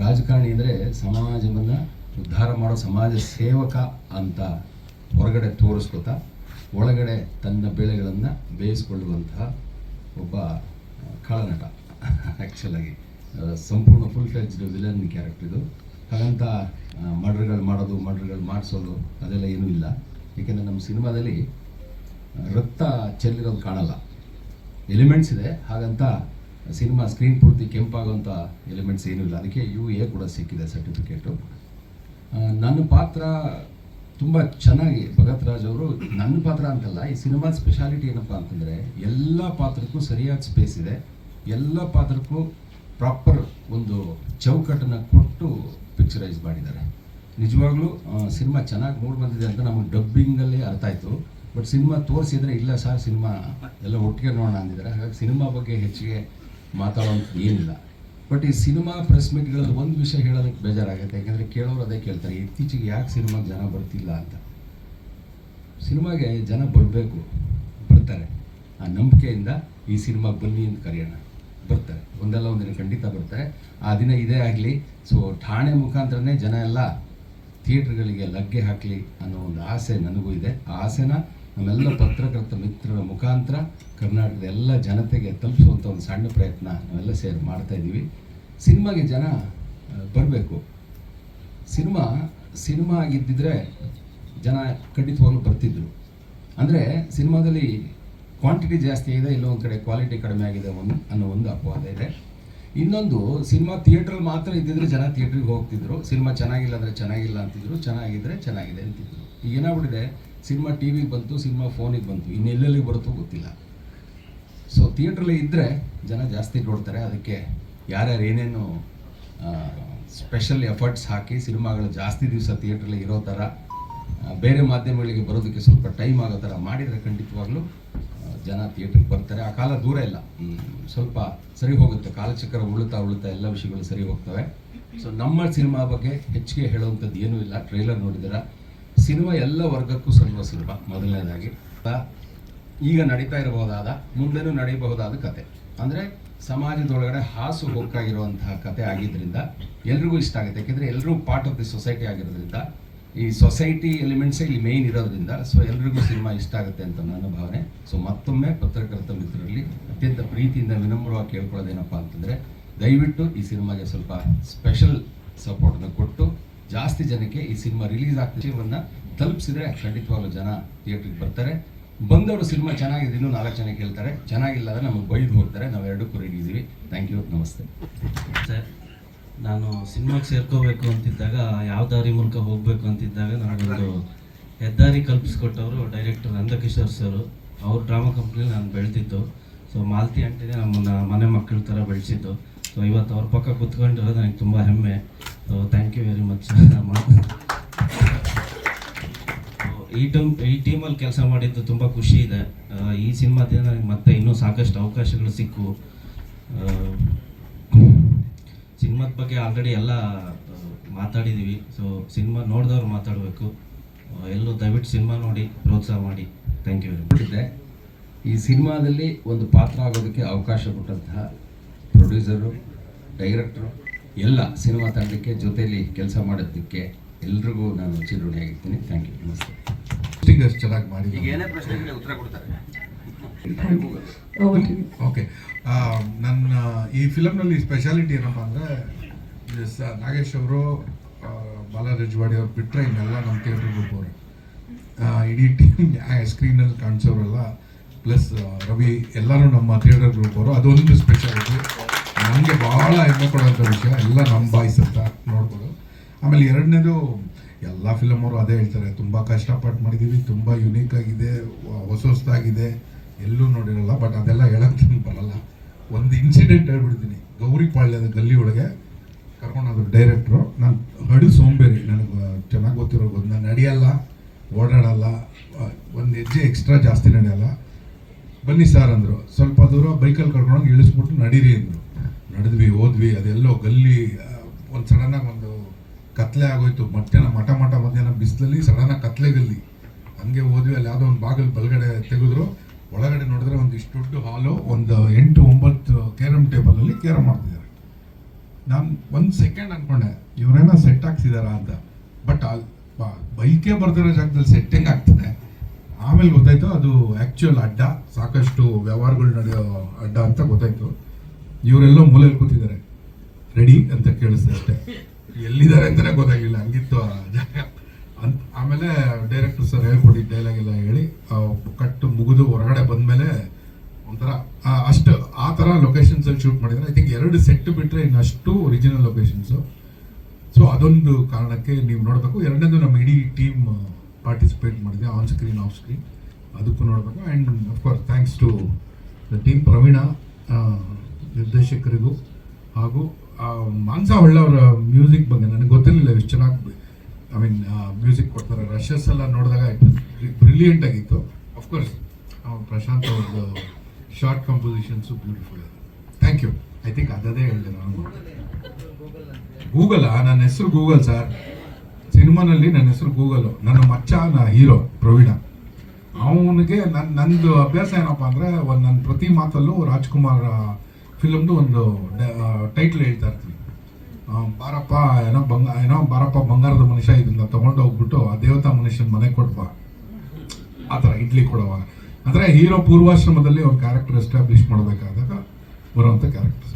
Speaker 5: ರಾಜಕಾರಣಿ ಅಂದರೆ ಸಮಾಜವನ್ನು ಉದ್ಧಾರ ಮಾಡೋ ಸಮಾಜ ಸೇವಕ ಅಂತ ಹೊರಗಡೆ ತೋರಿಸ್ಕೊತಾ ಒಳಗಡೆ ತನ್ನ ಬೆಳೆಗಳನ್ನು ಬೇಯಿಸ್ಕೊಳ್ಳುವಂತಹ ಒಬ್ಬ ಕಾಳನಟ ಆ್ಯಕ್ಚುಲಾಗಿ ಸಂಪೂರ್ಣ ಫುಲ್ ಫ್ಲೆಜ್ಡ್ ವಿಲನ್ ಕ್ಯಾರೆಕ್ಟರ್ ಇದು. ಹಾಗಂತ ಮರ್ಡ್ರ್ಗಳು ಮಾಡೋದು, ಮರ್ಡ್ರ್ಗಳು ಮಾಡಿಸೋದು ಅದೆಲ್ಲ ಏನೂ ಇಲ್ಲ. ಏಕೆಂದರೆ ನಮ್ಮ ಸಿನಿಮಾದಲ್ಲಿ ರಕ್ತ ಚೆಲ್ಲಿರೋದು ಕಾಣಲ್ಲ. ಎಲಿಮೆಂಟ್ಸ್ ಇದೆ. ಹಾಗಂತ ಸಿನಿಮಾ ಸ್ಕ್ರೀನ್ ಪೂರ್ತಿ ಕೆಂಪಾಗುವಂಥ ಎಲಿಮೆಂಟ್ಸ್ ಏನೂ ಇಲ್ಲ. ಅದಕ್ಕೆ ಯು ಎ ಕೂಡ ಸಿಕ್ಕಿದೆ ಸರ್ಟಿಫಿಕೇಟು ನನ್ನ ಪಾತ್ರ ತುಂಬ ಚೆನ್ನಾಗಿ ಭಗತ್ ರಾಜ್ ಅವರು ನನ್ನ ಪಾತ್ರ ಅಂತಲ್ಲ, ಈ ಸಿನಿಮಾ ಸ್ಪೆಷಾಲಿಟಿ ಏನಪ್ಪ ಅಂತಂದರೆ ಎಲ್ಲ ಪಾತ್ರಕ್ಕೂ ಸರಿಯಾದ ಸ್ಪೇಸ್ ಇದೆ. ಎಲ್ಲ ಪಾತ್ರಕ್ಕೂ ಪ್ರಾಪರ್ ಒಂದು ಚೌಕಟ್ಟನ್ನು ಕೊಟ್ಟು ಪಿಕ್ಚರೈಸ್ ಮಾಡಿದ್ದಾರೆ. ನಿಜವಾಗ್ಲೂ ಸಿನಿಮಾ ಚೆನ್ನಾಗಿ ಮೂಡ್ ಬಂದಿದೆ ಅಂತ ನಮಗೆ ಡಬ್ಬಿಂಗಲ್ಲಿ ಅರ್ಥ ಆಯಿತು. ಬಟ್ ಸಿನಿಮಾ ತೋರಿಸಿದ್ರೆ ಇಲ್ಲ ಸರ್ ಸಿನಿಮಾ ಎಲ್ಲ ಒಟ್ಟಿಗೆ ನೋಡೋಣ ಅಂದಿದ್ದಾರೆ. ಹಾಗಾಗಿ ಸಿನಿಮಾ ಬಗ್ಗೆ ಹೆಚ್ಚಿಗೆ ಮಾತಾಡೋಂಥ ಏನಿಲ್ಲ. ಬಟ್ ಈ ಸಿನಿಮಾ ಪ್ರೆಸ್ ಮೀಟ್ಗಳಲ್ಲಿ ಒಂದು ವಿಷಯ ಹೇಳೋದಕ್ಕೆ ಬೇಜಾರಾಗುತ್ತೆ. ಯಾಕಂದರೆ ಕೇಳೋರು ಅದೇ ಕೇಳ್ತಾರೆ, ಇತ್ತೀಚೆಗೆ ಯಾಕೆ ಸಿನಿಮಾಗೆ ಜನ ಬರ್ತಿಲ್ಲ ಅಂತ. ಸಿನಿಮಾಗೆ ಜನ ಬರಬೇಕು, ಬರ್ತಾರೆ. ಆ ನಂಬಿಕೆಯಿಂದ ಈ ಸಿನಿಮಾಗೆ ಬನ್ನಿ ಅಂತ ಕರೆಯೋಣ. ಬರ್ತಾರೆ. ಒಂದಲ್ಲ ಒಂದಿನ ಖಂಡಿತ ಬರ್ತಾರೆ. ಆ ದಿನ ಇದೇ ಆಗಲಿ. ಸೊ ಠಾಣೆ ಮುಖಾಂತರನೇ ಜನ ಎಲ್ಲ ಥಿಯೇಟ್ರ್ಗಳಿಗೆ ಲಗ್ಗೆ ಹಾಕಲಿ ಅನ್ನೋ ಒಂದು ಆಸೆ ನನಗೂ ಇದೆ. ಆ ಆಸೆನ ನಮ್ಮೆಲ್ಲ ಪತ್ರಕರ್ತ ಮಿತ್ರರ ಮುಖಾಂತರ ಕರ್ನಾಟಕದ ಎಲ್ಲ ಜನತೆಗೆ ತಲುಪಿಸುವಂಥ ಒಂದು ಸಣ್ಣ ಪ್ರಯತ್ನ ನಾವೆಲ್ಲ ಸೇರಿ ಮಾಡ್ತಾ ಇದ್ದೀವಿ. ಸಿನಿಮಾಗೆ ಜನ ಬರಬೇಕು. ಸಿನಿಮಾ ಸಿನಿಮಾ ಆಗಿದ್ದಿದ್ರೆ ಜನ ಖಂಡಿತವಾಗ್ಲೂ ಬರ್ತಿದ್ರು. ಅಂದರೆ ಸಿನಿಮಾದಲ್ಲಿ ಕ್ವಾಂಟಿಟಿ ಜಾಸ್ತಿ ಇದೆ, ಇಲ್ಲೋ ಒಂದು ಕಡೆ ಕ್ವಾಲಿಟಿ ಕಡಿಮೆ ಆಗಿದೆ ಒಂದು ಅನ್ನೋ ಒಂದು ಅಪವಾದ ಇದೆ. ಇನ್ನೊಂದು, ಸಿನಿಮಾ ಥಿಯೇಟ್ರಲ್ಲಿ ಮಾತ್ರ ಇದ್ದಿದ್ರೆ ಜನ ಥಿಯೇಟ್ರಿಗೆ ಹೋಗ್ತಿದ್ರು. ಸಿನಿಮಾ ಚೆನ್ನಾಗಿಲ್ಲ ಅಂದರೆ ಚೆನ್ನಾಗಿಲ್ಲ ಅಂತಿದ್ರು ಚೆನ್ನಾಗಿದ್ದರೆ ಚೆನ್ನಾಗಿದೆ ಅಂತಿದ್ರು. ಈಗ ಏನಾಗ್ಬಿಟ್ಟಿದೆ ಸಿನಿಮಾ ಟಿ ವಿಗೆ ಬಂತು, ಸಿನಿಮಾ ಫೋನಿಗೆ ಬಂತು ಇನ್ನೆಲ್ಲೆಲ್ಲಿ ಬರುತ್ತೋ ಗೊತ್ತಿಲ್ಲ. ಸೊ ಥಿಯೇಟ್ರಲ್ಲಿ ಇದ್ದರೆ ಜನ ಜಾಸ್ತಿ ನೋಡ್ತಾರೆ. ಅದಕ್ಕೆ ಯಾರ್ಯಾರು ಏನೇನು ಸ್ಪೆಷಲ್ ಎಫರ್ಟ್ಸ್ ಹಾಕಿ ಸಿನಿಮಾಗಳು ಜಾಸ್ತಿ ದಿವಸ ಥಿಯೇಟ್ರಲ್ಲಿ ಇರೋ ಥರ ಬೇರೆ ಮಾಧ್ಯಮಗಳಿಗೆ ಬರೋದಕ್ಕೆ ಸ್ವಲ್ಪ ಟೈಮ್ ಆಗೋ ಥರ ಮಾಡಿದರೆ ಖಂಡಿತವಾಗ್ಲೂ ಜನ ಥಿಯೇಟ್ರಿಗೆ ಬರ್ತಾರೆ. ಆ ಕಾಲ ದೂರ ಇಲ್ಲ. ಸ್ವಲ್ಪ ಸರಿ ಹೋಗುತ್ತೆ. ಕಾಲಚಕ್ರ ಉಳುತ್ತಾ ಉಳುತ್ತಾ ಎಲ್ಲ ವಿಷಯಗಳು ಸರಿ ಹೋಗ್ತವೆ. ಸೊ ನಮ್ಮ ಸಿನಿಮಾ ಬಗ್ಗೆ ಹೆಚ್ಚಿಗೆ ಹೇಳುವಂಥದ್ದು ಏನೂ ಇಲ್ಲ. ಟ್ರೈಲರ್ ನೋಡಿದಿರ ಸಿನಿಮಾ ಎಲ್ಲ ವರ್ಗಕ್ಕೂ ಸಲ್ಲುವ ಸಿನಿಮಾ, ಮೊದಲನೇದಾಗಿ. ಈಗ ನಡೀತಾ ಇರಬಹುದಾದ, ಮುಂದೆನೂ ನಡೆಯಬಹುದಾದ ಕತೆ. ಅಂದರೆ ಸಮಾಜದೊಳಗಡೆ ಹಾಸು ಹೋಗ್ತಾಗಿರುವಂತಹ ಕತೆ ಆಗಿದ್ದರಿಂದ ಎಲ್ರಿಗೂ ಇಷ್ಟ ಆಗುತ್ತೆ. ಯಾಕೆಂದರೆ ಎಲ್ಲರೂ ಪಾರ್ಟ್ ಆಫ್ ದಿ ಸೊಸೈಟಿ ಆಗಿರೋದ್ರಿಂದ, ಈ ಸೊಸೈಟಿ ಎಲಿಮೆಂಟ್ಸೇ ಇಲ್ಲಿ ಮೇಯ್ನ್ ಇರೋದ್ರಿಂದ ಸೊ ಎಲ್ರಿಗೂ ಸಿನಿಮಾ ಇಷ್ಟ ಆಗುತ್ತೆ ಅಂತ ನನ್ನ ಭಾವನೆ. ಸೊ ಮತ್ತೊಮ್ಮೆ ಪತ್ರಕರ್ತ ಮಿತ್ರರಲ್ಲಿ ಅತ್ಯಂತ ಪ್ರೀತಿಯಿಂದ ವಿನಮ್ರವಾಗಿ ಕೇಳ್ಕೊಳ್ಳೋದೇನಪ್ಪ ಅಂತಂದರೆ, ದಯವಿಟ್ಟು ಈ ಸಿನಿಮಾಗೆ ಸ್ವಲ್ಪ ಸ್ಪೆಷಲ್ ಸಪೋರ್ಟ್ನ ಕೊಟ್ಟು ಜಾಸ್ತಿ ಜನಕ್ಕೆ ಈ ಸಿನಿಮಾ ರಿಲೀಸ್ ಆಗ್ತಿವನ್ನ ತಲುಪಿಸಿದ್ರೆ ಖಂಡಿತವಾಗ್ಲೂ ಜನ ಥಿಯೇಟ್ರಿಗೆ ಬರ್ತಾರೆ. ಬಂದವರು ಸಿನಿಮಾ ಚೆನ್ನಾಗಿದೆ, ಇನ್ನೂ ನಾಲ್ಕು ಜನ ಕೇಳ್ತಾರೆ. ಚೆನ್ನಾಗಿಲ್ಲ ಅಂದರೆ ನಮಗೆ ಬೈದು ಹೋಗ್ತಾರೆ. ನಾವು ಎರಡಕ್ಕೂ ರೆಡಿ ಇದ್ದೀವಿ ಥ್ಯಾಂಕ್ ಯು ನಮಸ್ತೆ.
Speaker 6: ಸರ್, ನಾನು ಸಿನಿಮಾಗೆ ಸೇರ್ಕೋಬೇಕು ಅಂತಿದ್ದಾಗ, ಯಾವ ದಾರಿ ಮೂಲಕ ಹೋಗಬೇಕು ಅಂತಿದ್ದಾಗ ನನಗೊಂದು ಹೆದ್ದಾರಿ ಕಲ್ಪಿಸ್ಕೊಟ್ಟವರು ಡೈರೆಕ್ಟರ್ ನಂದಕಿಶೋರ್ ಸರ್. ಅವ್ರ ಡ್ರಾಮಾ ಕಂಪ್ನಿಲಿ ನಾನು ಬೆಳೆದಿತ್ತು ಸೊ ಮಾಲ್ತಿ ಅಂಟಿನೇ ನಮ್ಮನ್ನು ಮನೆ ಮಕ್ಕಳ ಥರ ಬೆಳೆಸಿದ್ದು. ಸೊ ಇವತ್ತು ಅವ್ರ ಪಕ್ಕ ಕುತ್ಕೊಂಡಿರೋದು ನನಗೆ ತುಂಬ ಹೆಮ್ಮೆ. So thank you very much ಈ ಟೀಮ್ ಈ ಟೀಮಲ್ಲಿ ಕೆಲಸ ಮಾಡಿದ್ದು ತುಂಬ ಖುಷಿ ಇದೆ. ಈ ಸಿನಿಮಾದಿಂದ ನನಗೆ ಮತ್ತೆ ಇನ್ನೂ ಸಾಕಷ್ಟು ಅವಕಾಶಗಳು ಸಿಕ್ಕು. ಸಿನಿಮಾದ ಬಗ್ಗೆ ಆಲ್ರೆಡಿ ಎಲ್ಲ ಮಾತಾಡಿದ್ದೀವಿ ಸೊ ಸಿನಿಮಾ ನೋಡಿದವ್ರು ಮಾತಾಡಬೇಕು. ಎಲ್ಲೂ ದಯವಿಟ್ಟು ಸಿನಿಮಾ ನೋಡಿ, ಪ್ರೋತ್ಸಾಹ ಮಾಡಿ. ಥ್ಯಾಂಕ್ ಯು ವೆರಿ
Speaker 5: ಈ ಸಿನಿಮಾದಲ್ಲಿ ಒಂದು ಪಾತ್ರ ಆಗೋದಕ್ಕೆ ಅವಕಾಶ ಕೊಟ್ಟಂತಹ ಪ್ರೊಡ್ಯೂಸರು ಡೈರೆಕ್ಟ್ರು ಎಲ್ಲ ಸಿನಿಮಾ ತಂಡಕ್ಕೆ ಜೊತೆಯಲ್ಲಿ ಕೆಲಸ ಮಾಡೋದಕ್ಕೆ ಎಲ್ರಿಗೂ ನಾನು ಚಿರುಣಿಯಾಗಿರ್ತೀನಿ ಥ್ಯಾಂಕ್ ಯು ನಮಸ್ತೆ.
Speaker 4: ಸಿಂಗರ್ಸ್ ಚೆನ್ನಾಗಿ ಚೆನ್ನಾಗಿ ಈಗ
Speaker 5: ಏನೇ ಪ್ರಶ್ನೆಗಳಿಗೆ ಉತ್ತರ ಕೊಡ್ತಾರೆ.
Speaker 7: ಓಕೆ ನನ್ನ ಈ ಫಿಲಮ್ನಲ್ಲಿ ಸ್ಪೆಷಾಲಿಟಿ ಏನಪ್ಪ ಅಂದರೆ ನಾಗೇಶ್ ಅವರು ಬಾಲ ರಜವಾಡಿ ಅವ್ರು ಬಿಟ್ಟರೆ ಇನ್ನೆಲ್ಲ ನಮ್ಮ ಥಿಯೇಟ್ರ್ ಗ್ರೂಪ್ ಅವರು ಇಡೀ ಟೀಮ್ ಸ್ಕ್ರೀನಲ್ಲಿ ಕಾಣಿಸೋರೆಲ್ಲ ಪ್ಲಸ್ ರವಿ ಎಲ್ಲರೂ ನಮ್ಮ ಥಿಯೇಟರ್ ಗ್ರೂಪ್ ಅವರು ಅದೊಂದು ಸ್ಪೆಷಾಲಿಟಿ ನನಗೆ ಭಾಳ ಹೆಮ್ಮೆ ಕೊಡುವಂಥ ವಿಷಯ, ಎಲ್ಲ ನಮ್ಮ ಬಾಯ್ಸ್ ಅಂತ ನೋಡ್ಬೋದು. ಆಮೇಲೆ ಎರಡನೇದು, ಎಲ್ಲ ಫಿಲಮ್ ಅವರು ಅದೇ ಹೇಳ್ತಾರೆ, ತುಂಬ ಕಷ್ಟಪಟ್ಟು ಮಾಡಿದ್ದೀವಿ ತುಂಬ ಯುನೀಕ್ ಆಗಿದೆ ಹೊಸ ಹೊಸದಾಗಿದೆ, ಎಲ್ಲೂ ನೋಡಿರಲ್ಲ ಬಟ್ ಅದೆಲ್ಲ ಹೇಳೋಕ್ಕೆ ಬರಲ್ಲ. ಒಂದು ಇನ್ಸಿಡೆಂಟ್ ಹೇಳ್ಬಿಡ್ತೀನಿ. ಗೌರಿ ಪಾಳ್ಯದ ಗಲ್ಲಿ ಒಳಗೆ ಕರ್ಕೊಂಡೋದ್ರು ಡೈರೆಕ್ಟ್ರು ನಾನು ಹಡು ಸೋಂಬೇರಿ, ನನಗೆ ಚೆನ್ನಾಗಿ ಗೊತ್ತಿರೋ ಗೊತ್ತು. ನಾನು ನಡೆಯಲ್ಲ, ಓಡಾಡಲ್ಲ ಒಂದು ಹೆಜ್ಜೆ ಎಕ್ಸ್ಟ್ರಾ ಜಾಸ್ತಿ ನಡೆಯಲ್ಲ. ಬನ್ನಿ ಸರ್ ಅಂದರು. ಸ್ವಲ್ಪ ದೂರ ಬೈಕಲ್ಲಿ ಕರ್ಕೊಂಡೋಗಿ ಇಳಿಸ್ಬಿಟ್ಟು ನಡೀರಿ ಅಂದರು. ನಡೆದ್ವಿ, ಹೋದ್ವಿ, ಅದೆಲ್ಲೋ ಗಲ್ಲಿ ಒಂದು ಸಡನ್ನಾಗಿ ಒಂದು ಕತ್ಲೆ ಆಗೋಯ್ತು. ಮಧ್ಯಾಹ್ನ ಮಠ ಮಠ ಮಧ್ಯಾಹ್ನ ಬಿಸಿಲಲ್ಲಿ ಸಡನ್ನಾಗಿ ಕತ್ಲೆ ಗಲ್ಲಿ. ಹಂಗೆ ಹೋದ್ವಿ, ಅಲ್ಲಿ ಯಾವುದೋ ಒಂದು ಬಾಗಿಲು ಬಲಗಡೆ ತೆಗೆದ್ರು. ಒಳಗಡೆ ನೋಡಿದ್ರೆ ಒಂದು ಇಷ್ಟು ದೊಡ್ಡ ಹಾಲು ಒಂದು ಎಂಟು, ಒಂಬತ್ತು ಕೇರಮ್ ಟೇಬಲಲ್ಲಿ ಕೇರಮ್ ಮಾಡ್ತಿದ್ದಾರೆ. ನಾನು ಒಂದು ಸೆಕೆಂಡ್ ಅಂದ್ಕೊಂಡೆ ಇವರೇನೋ ಸೆಟ್ ಹಾಕ್ಸಿದಾರ ಅಂತ. ಬಟ್ ಅಲ್ಲಿ ಬೈಕೇ ಬರ್ದಿರೋ ಜಾಗದಲ್ಲಿ ಸೆಟ್ಟಿಂಗ್ ಆಗ್ತದೆ? ಆಮೇಲೆ ಗೊತ್ತಾಯ್ತು, ಅದು ಆ್ಯಕ್ಚುಯಲ್ ಅಡ್ಡ. ಸಾಕಷ್ಟು ವ್ಯವಹಾರಗಳು ನಡೆಯೋ ಅಡ್ಡ ಅಂತ ಗೊತ್ತಾಯ್ತು. ಇವರೆಲ್ಲೋ ಮೂಲೆಯಲ್ಲಿ ಕೂತಿದ್ದಾರೆ. ರೆಡಿ? ಅಂತ ಕೇಳಿಸ್ದೆ ಅಷ್ಟೇ ಎಲ್ಲಿದ್ದಾರೆ ಅಂತಲೇ ಗೊತ್ತಾಗಿಲ್ಲ ಹಂಗಿತ್ತು ಅಂತ ಆಮೇಲೆ ಡೈರೆಕ್ಟರ್ ಸರ್ ಹೇಳ್ಕೊಡಿ ಡೈಲಾಗ್ ಎಲ್ಲ ಹೇಳಿ, ಆ ಕಟ್ಟು ಮುಗಿದು ಹೊರಗಡೆ ಬಂದಮೇಲೆ ಒಂಥರ ಅಷ್ಟು, ಆ ಥರ ಲೊಕೇಶನ್ಸಲ್ಲಿ ಶೂಟ್ ಮಾಡಿದ್ರೆ ಐ ಥಿಂಕ್ ಎರಡು ಸೆಟ್ ಬಿಟ್ಟರೆ ಇನ್ನಷ್ಟು ಒರಿಜಿನಲ್ ಲೊಕೇಶನ್ಸು ಸೊ ಅದೊಂದು ಕಾರಣಕ್ಕೆ ನೀವು ನೋಡಬೇಕು. ಎರಡನೇದು ನಮ್ಮ ಇಡೀ ಟೀಮ್ ಪಾರ್ಟಿಸಿಪೇಟ್ ಮಾಡಿದೆ ಆನ್ ಸ್ಕ್ರೀನ್ ಆಫ್ ಸ್ಕ್ರೀನ್ ಅದಕ್ಕೂ ನೋಡಬೇಕು. And of course thanks to the team Praveen ನಿರ್ದೇಶಕರಿಗೂ ಹಾಗೂ ಮಾನ್ಸ ಅವರ ಮ್ಯೂಸಿಕ್ ಬಗ್ಗೆ ನನಗೆ ಗೊತ್ತಿರಲಿಲ್ಲ ಎಷ್ಟು ಚೆನ್ನಾಗಿ ಐ ಮೀನ್ ಮ್ಯೂಸಿಕ್ ಕೊಡ್ತಾರೆ. ರಶಸ್ ಎಲ್ಲ ನೋಡಿದಾಗ ಬ್ರಿಲಿಯಂಟ್ ಆಗಿತ್ತು. ಅಫ್ಕೋರ್ಸ್ ಪ್ರಶಾಂತ್ ಅವ್ರದ್ದು short compositions beautiful thank you I think ಅದೇ ಹೇಳಿದೆ ನಾನು. ಗೂಗಲ್ ನನ್ನ ಹೆಸರು ಗೂಗಲ್ ಸರ್ ಸಿನಿಮಾನಲ್ಲಿ ನನ್ನ ಹೆಸರು ಗೂಗಲ್ ನನ್ನ ಮಚ್ಚ ನಾ ಹೀರೋ, ಪ್ರವೀಣ. ಅವನಿಗೆ ನನ್ನ ನಂದು ಅಭ್ಯಾಸ ಏನಪ್ಪ ಅಂದರೆ, ಒಂದು ನನ್ನ ಪ್ರತಿ ಮಾತಲ್ಲೂ ರಾಜ್ಕುಮಾರ್ ಫಿಲಮ್ದು ಒಂದು ಟೈಟ್ಲ್ ಹೇಳ್ತಾ ಇರ್ತೀನಿ. ಬಾರಪ್ಪ ಏನೋ ಬಂಗ ಏನೋ ಬಾರಪ್ಪ ಬಂಗಾರದ ಮನುಷ್ಯ ಇದನ್ನ ತಗೊಂಡು ಹೋಗ್ಬಿಟ್ಟು ಆ ದೇವತಾ ಮನುಷ್ಯನ ಮನೆ ಕೊಟ್ಬಾ ಆ ಥರ ಇಡ್ಲಿ ಕೊಡುವಾಗ. ಅಂದರೆ ಹೀರೋ ಪೂರ್ವಾಶ್ರಮದಲ್ಲಿ ಒಂದು ಕ್ಯಾರೆಕ್ಟರ್ ಎಸ್ಟಾಬ್ಲಿಷ್ ಮಾಡಬೇಕಾದಾಗ ಬರುವಂಥ ಕ್ಯಾರೆಕ್ಟರ್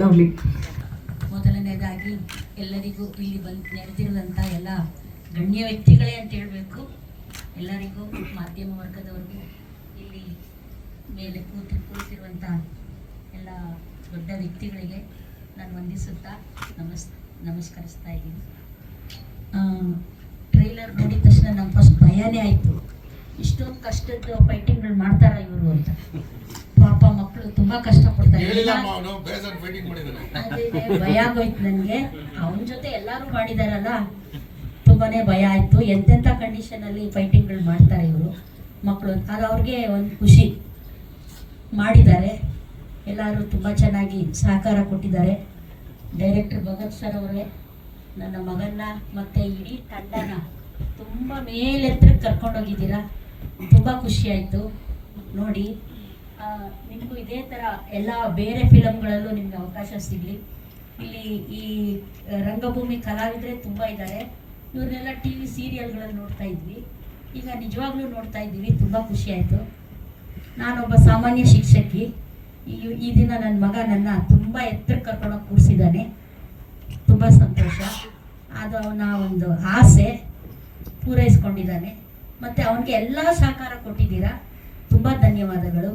Speaker 2: ಲವ್ಲಿ
Speaker 8: ಮೊದಲನೇದಾಗಿ ಎಲ್ಲರಿಗೂ ಇಲ್ಲಿ ಬಂದು ನೆರೆದಿರುವಂಥ ಎಲ್ಲ ಗಣ್ಯ ವ್ಯಕ್ತಿಗಳೇ ಅಂತ ಹೇಳಬೇಕು. ಎಲ್ಲರಿಗೂ ಮಾಧ್ಯಮ ವರ್ಗದವ್ರಿಗೂ ಮೇಲೆ ಕೂತು ಕೂತಿರುವಂಥ ಎಲ್ಲ ದೊಡ್ಡ ವ್ಯಕ್ತಿಗಳಿಗೆ ನಾನು ವಂದಿಸುತ್ತಾ ನಮಸ್ ನಮಸ್ಕರಿಸ್ತಾ ಇದ್ದೀನಿ. ಟ್ರೈಲರ್ ನೋಡಿದ ತಕ್ಷಣ ನಮ್ಮ ಫಸ್ಟ್ ಭಯನೇ ಆಯಿತು. ಇಷ್ಟೊಂದು ಕಷ್ಟದ ಫೈಟಿಂಗ್ಗಳು ಮಾಡ್ತಾರ ಇವರು ಅಂತ. ಪಾಪ ಮಕ್ಕಳು ತುಂಬಾ ಕಷ್ಟಪಡ್ತಾರೆ. ಭಯ ಆಗೋಯ್ತು ನನಗೆ. ಅವನ ಜೊತೆ ಎಲ್ಲರೂ ಮಾಡಿದಾರಲ್ಲ ತುಂಬಾನೇ ಭಯ ಆಯ್ತು. ಎಂತೆಂಥ ಕಂಡೀಷನಲ್ಲಿ ಫೈಟಿಂಗ್ಗಳು ಮಾಡ್ತಾರೆ ಇವರು ಮಕ್ಕಳು ಅದು ಅವ್ರಿಗೆ ಒಂದು ಖುಷಿ. ಮಾಡಿದ್ದಾರೆ. ಎಲ್ಲರೂ ತುಂಬ ಚೆನ್ನಾಗಿ ಸಹಕಾರ ಕೊಟ್ಟಿದ್ದಾರೆ. ಡೈರೆಕ್ಟರ್ ಭಗತ್ ಸರ್ ಅವರೇ, ನನ್ನ ಮಗನ್ನ ಮತ್ತು ಇಡೀ ತಂಡನ ತುಂಬ ಮೇಲೆತ್ತರಕ್ಕೆ ಕರ್ಕೊಂಡೋಗಿದ್ದೀರಾ? ತುಂಬ ಖುಷಿಯಾಯಿತು. ನೋಡಿ ನಿಮಗೂ ಇದೇ ಥರ ಎಲ್ಲ ಬೇರೆ ಫಿಲಮ್ಗಳಲ್ಲೂ ನಿಮಗೆ ಅವಕಾಶ ಸಿಗಲಿ. ಇಲ್ಲಿ ಈ ರಂಗಭೂಮಿ ಕಲಾವಿದರೆ ತುಂಬ ಇದ್ದಾರೆ ಇವ್ರನ್ನೆಲ್ಲ ಟಿ ವಿ ಸೀರಿಯಲ್ಗಳಲ್ಲಿ ನೋಡ್ತಾ ಇದ್ವಿ. ಈಗ ನಿಜವಾಗ್ಲೂ ನೋಡ್ತಾ ಇದ್ದೀವಿ. ತುಂಬ ಖುಷಿಯಾಯಿತು. ನಾನೊಬ್ಬ ಸಾಮಾನ್ಯ ಶಿಕ್ಷಕಿ. ಈ ದಿನ ನನ್ನ ಮಗ ನನ್ನ ತುಂಬ ಎತ್ತರಕ್ಕೆ ಕರ್ಕೊಂಡೋಗಿ ಕೂರಿಸಿದ್ದಾನೆ. ತುಂಬ ಸಂತೋಷ. ಅದು ಅವನ ಒಂದು ಆಸೆ ಪೂರೈಸ್ಕೊಂಡಿದ್ದಾನೆ. ಮತ್ತು ಅವನಿಗೆ ಎಲ್ಲ ಸಹಕಾರ ಕೊಟ್ಟಿದ್ದೀರಾ? ತುಂಬ ಧನ್ಯವಾದಗಳು.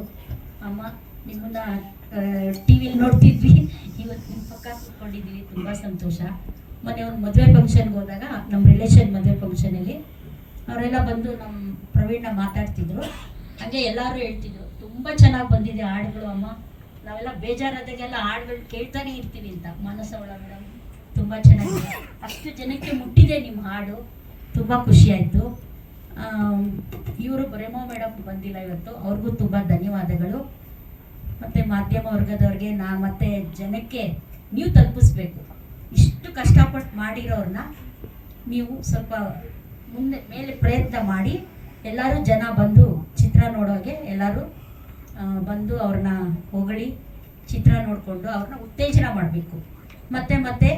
Speaker 8: ಅಮ್ಮ, ನಿಮ್ಮನ್ನ ಟಿ ವಿಲಿ ನೋಡ್ತಿದ್ವಿ. ಇವತ್ತು ನಿಮ್ಮ ಪಕ್ಕ ಕೂತ್ಕೊಂಡಿದ್ದೀವಿ ತುಂಬ ಸಂತೋಷ. ಮೊನ್ನೆ ಒಂದು ಮದುವೆ ಫಂಕ್ಷನ್ಗೆ ಹೋದಾಗ ನಮ್ಮ ರಿಲೇಷನ್ ಮದುವೆ ಫಂಕ್ಷನಲ್ಲಿ ಅವರೆಲ್ಲ ಬಂದು ನಮ್ಮ ಪ್ರವೀಣ ಮಾತಾಡ್ತಿದ್ರು. ಹಾಗೆ ಎಲ್ಲರೂ ಹೇಳ್ತಿದ್ರು, ತುಂಬ ಚೆನ್ನಾಗಿ ಬಂದಿದೆ ಹಾಡುಗಳು ಅಮ್ಮ. ನಾವೆಲ್ಲ ಬೇಜಾರಾದಾಗೆಲ್ಲ ಹಾಡುಗಳು ಕೇಳ್ತಾನೆ ಇರ್ತೀವಿ ಅಂತ. ಮನಸ್ಸ ಮೇಡಮ್, ತುಂಬ ಚೆನ್ನಾಗಿದೆ. ಅಷ್ಟು ಜನಕ್ಕೆ ಮುಟ್ಟಿದೆ ನಿಮ್ಮ ಹಾಡು. ತುಂಬ ಖುಷಿ ಆಯಿತು. ಇವರು ಬರೆಮೋ ಮೇಡಮ್ ಬಂದಿಲ್ಲ ಇವತ್ತು. ಅವ್ರಿಗೂ ತುಂಬ ಧನ್ಯವಾದಗಳು. ಮತ್ತು ಮಾಧ್ಯಮ ವರ್ಗದವ್ರಿಗೆ ನಾ ಮತ್ತೆ ಜನಕ್ಕೆ ನೀವು ತಲುಪಿಸ್ಬೇಕು. ಇಷ್ಟು ಕಷ್ಟಪಟ್ಟು ಮಾಡಿರೋರನ್ನ ನೀವು ಸ್ವಲ್ಪ ಮುಂದೆ ಮೇಲೆ ಪ್ರಯತ್ನ ಮಾಡಿ ಎಲ್ಲರೂ ಜನ ಬಂದು ಚಿತ್ರ ನೋಡೋಗೆ ಎಲ್ಲರೂ ಬಂದು ಅವ್ರನ್ನ ಹೊಗಳಿ ಚಿತ್ರ ನೋಡಿಕೊಂಡು ಅವ್ರನ್ನ ಉತ್ತೇಜನ ಮಾಡಬೇಕು. ಮತ್ತೆ ಮತ್ತೆ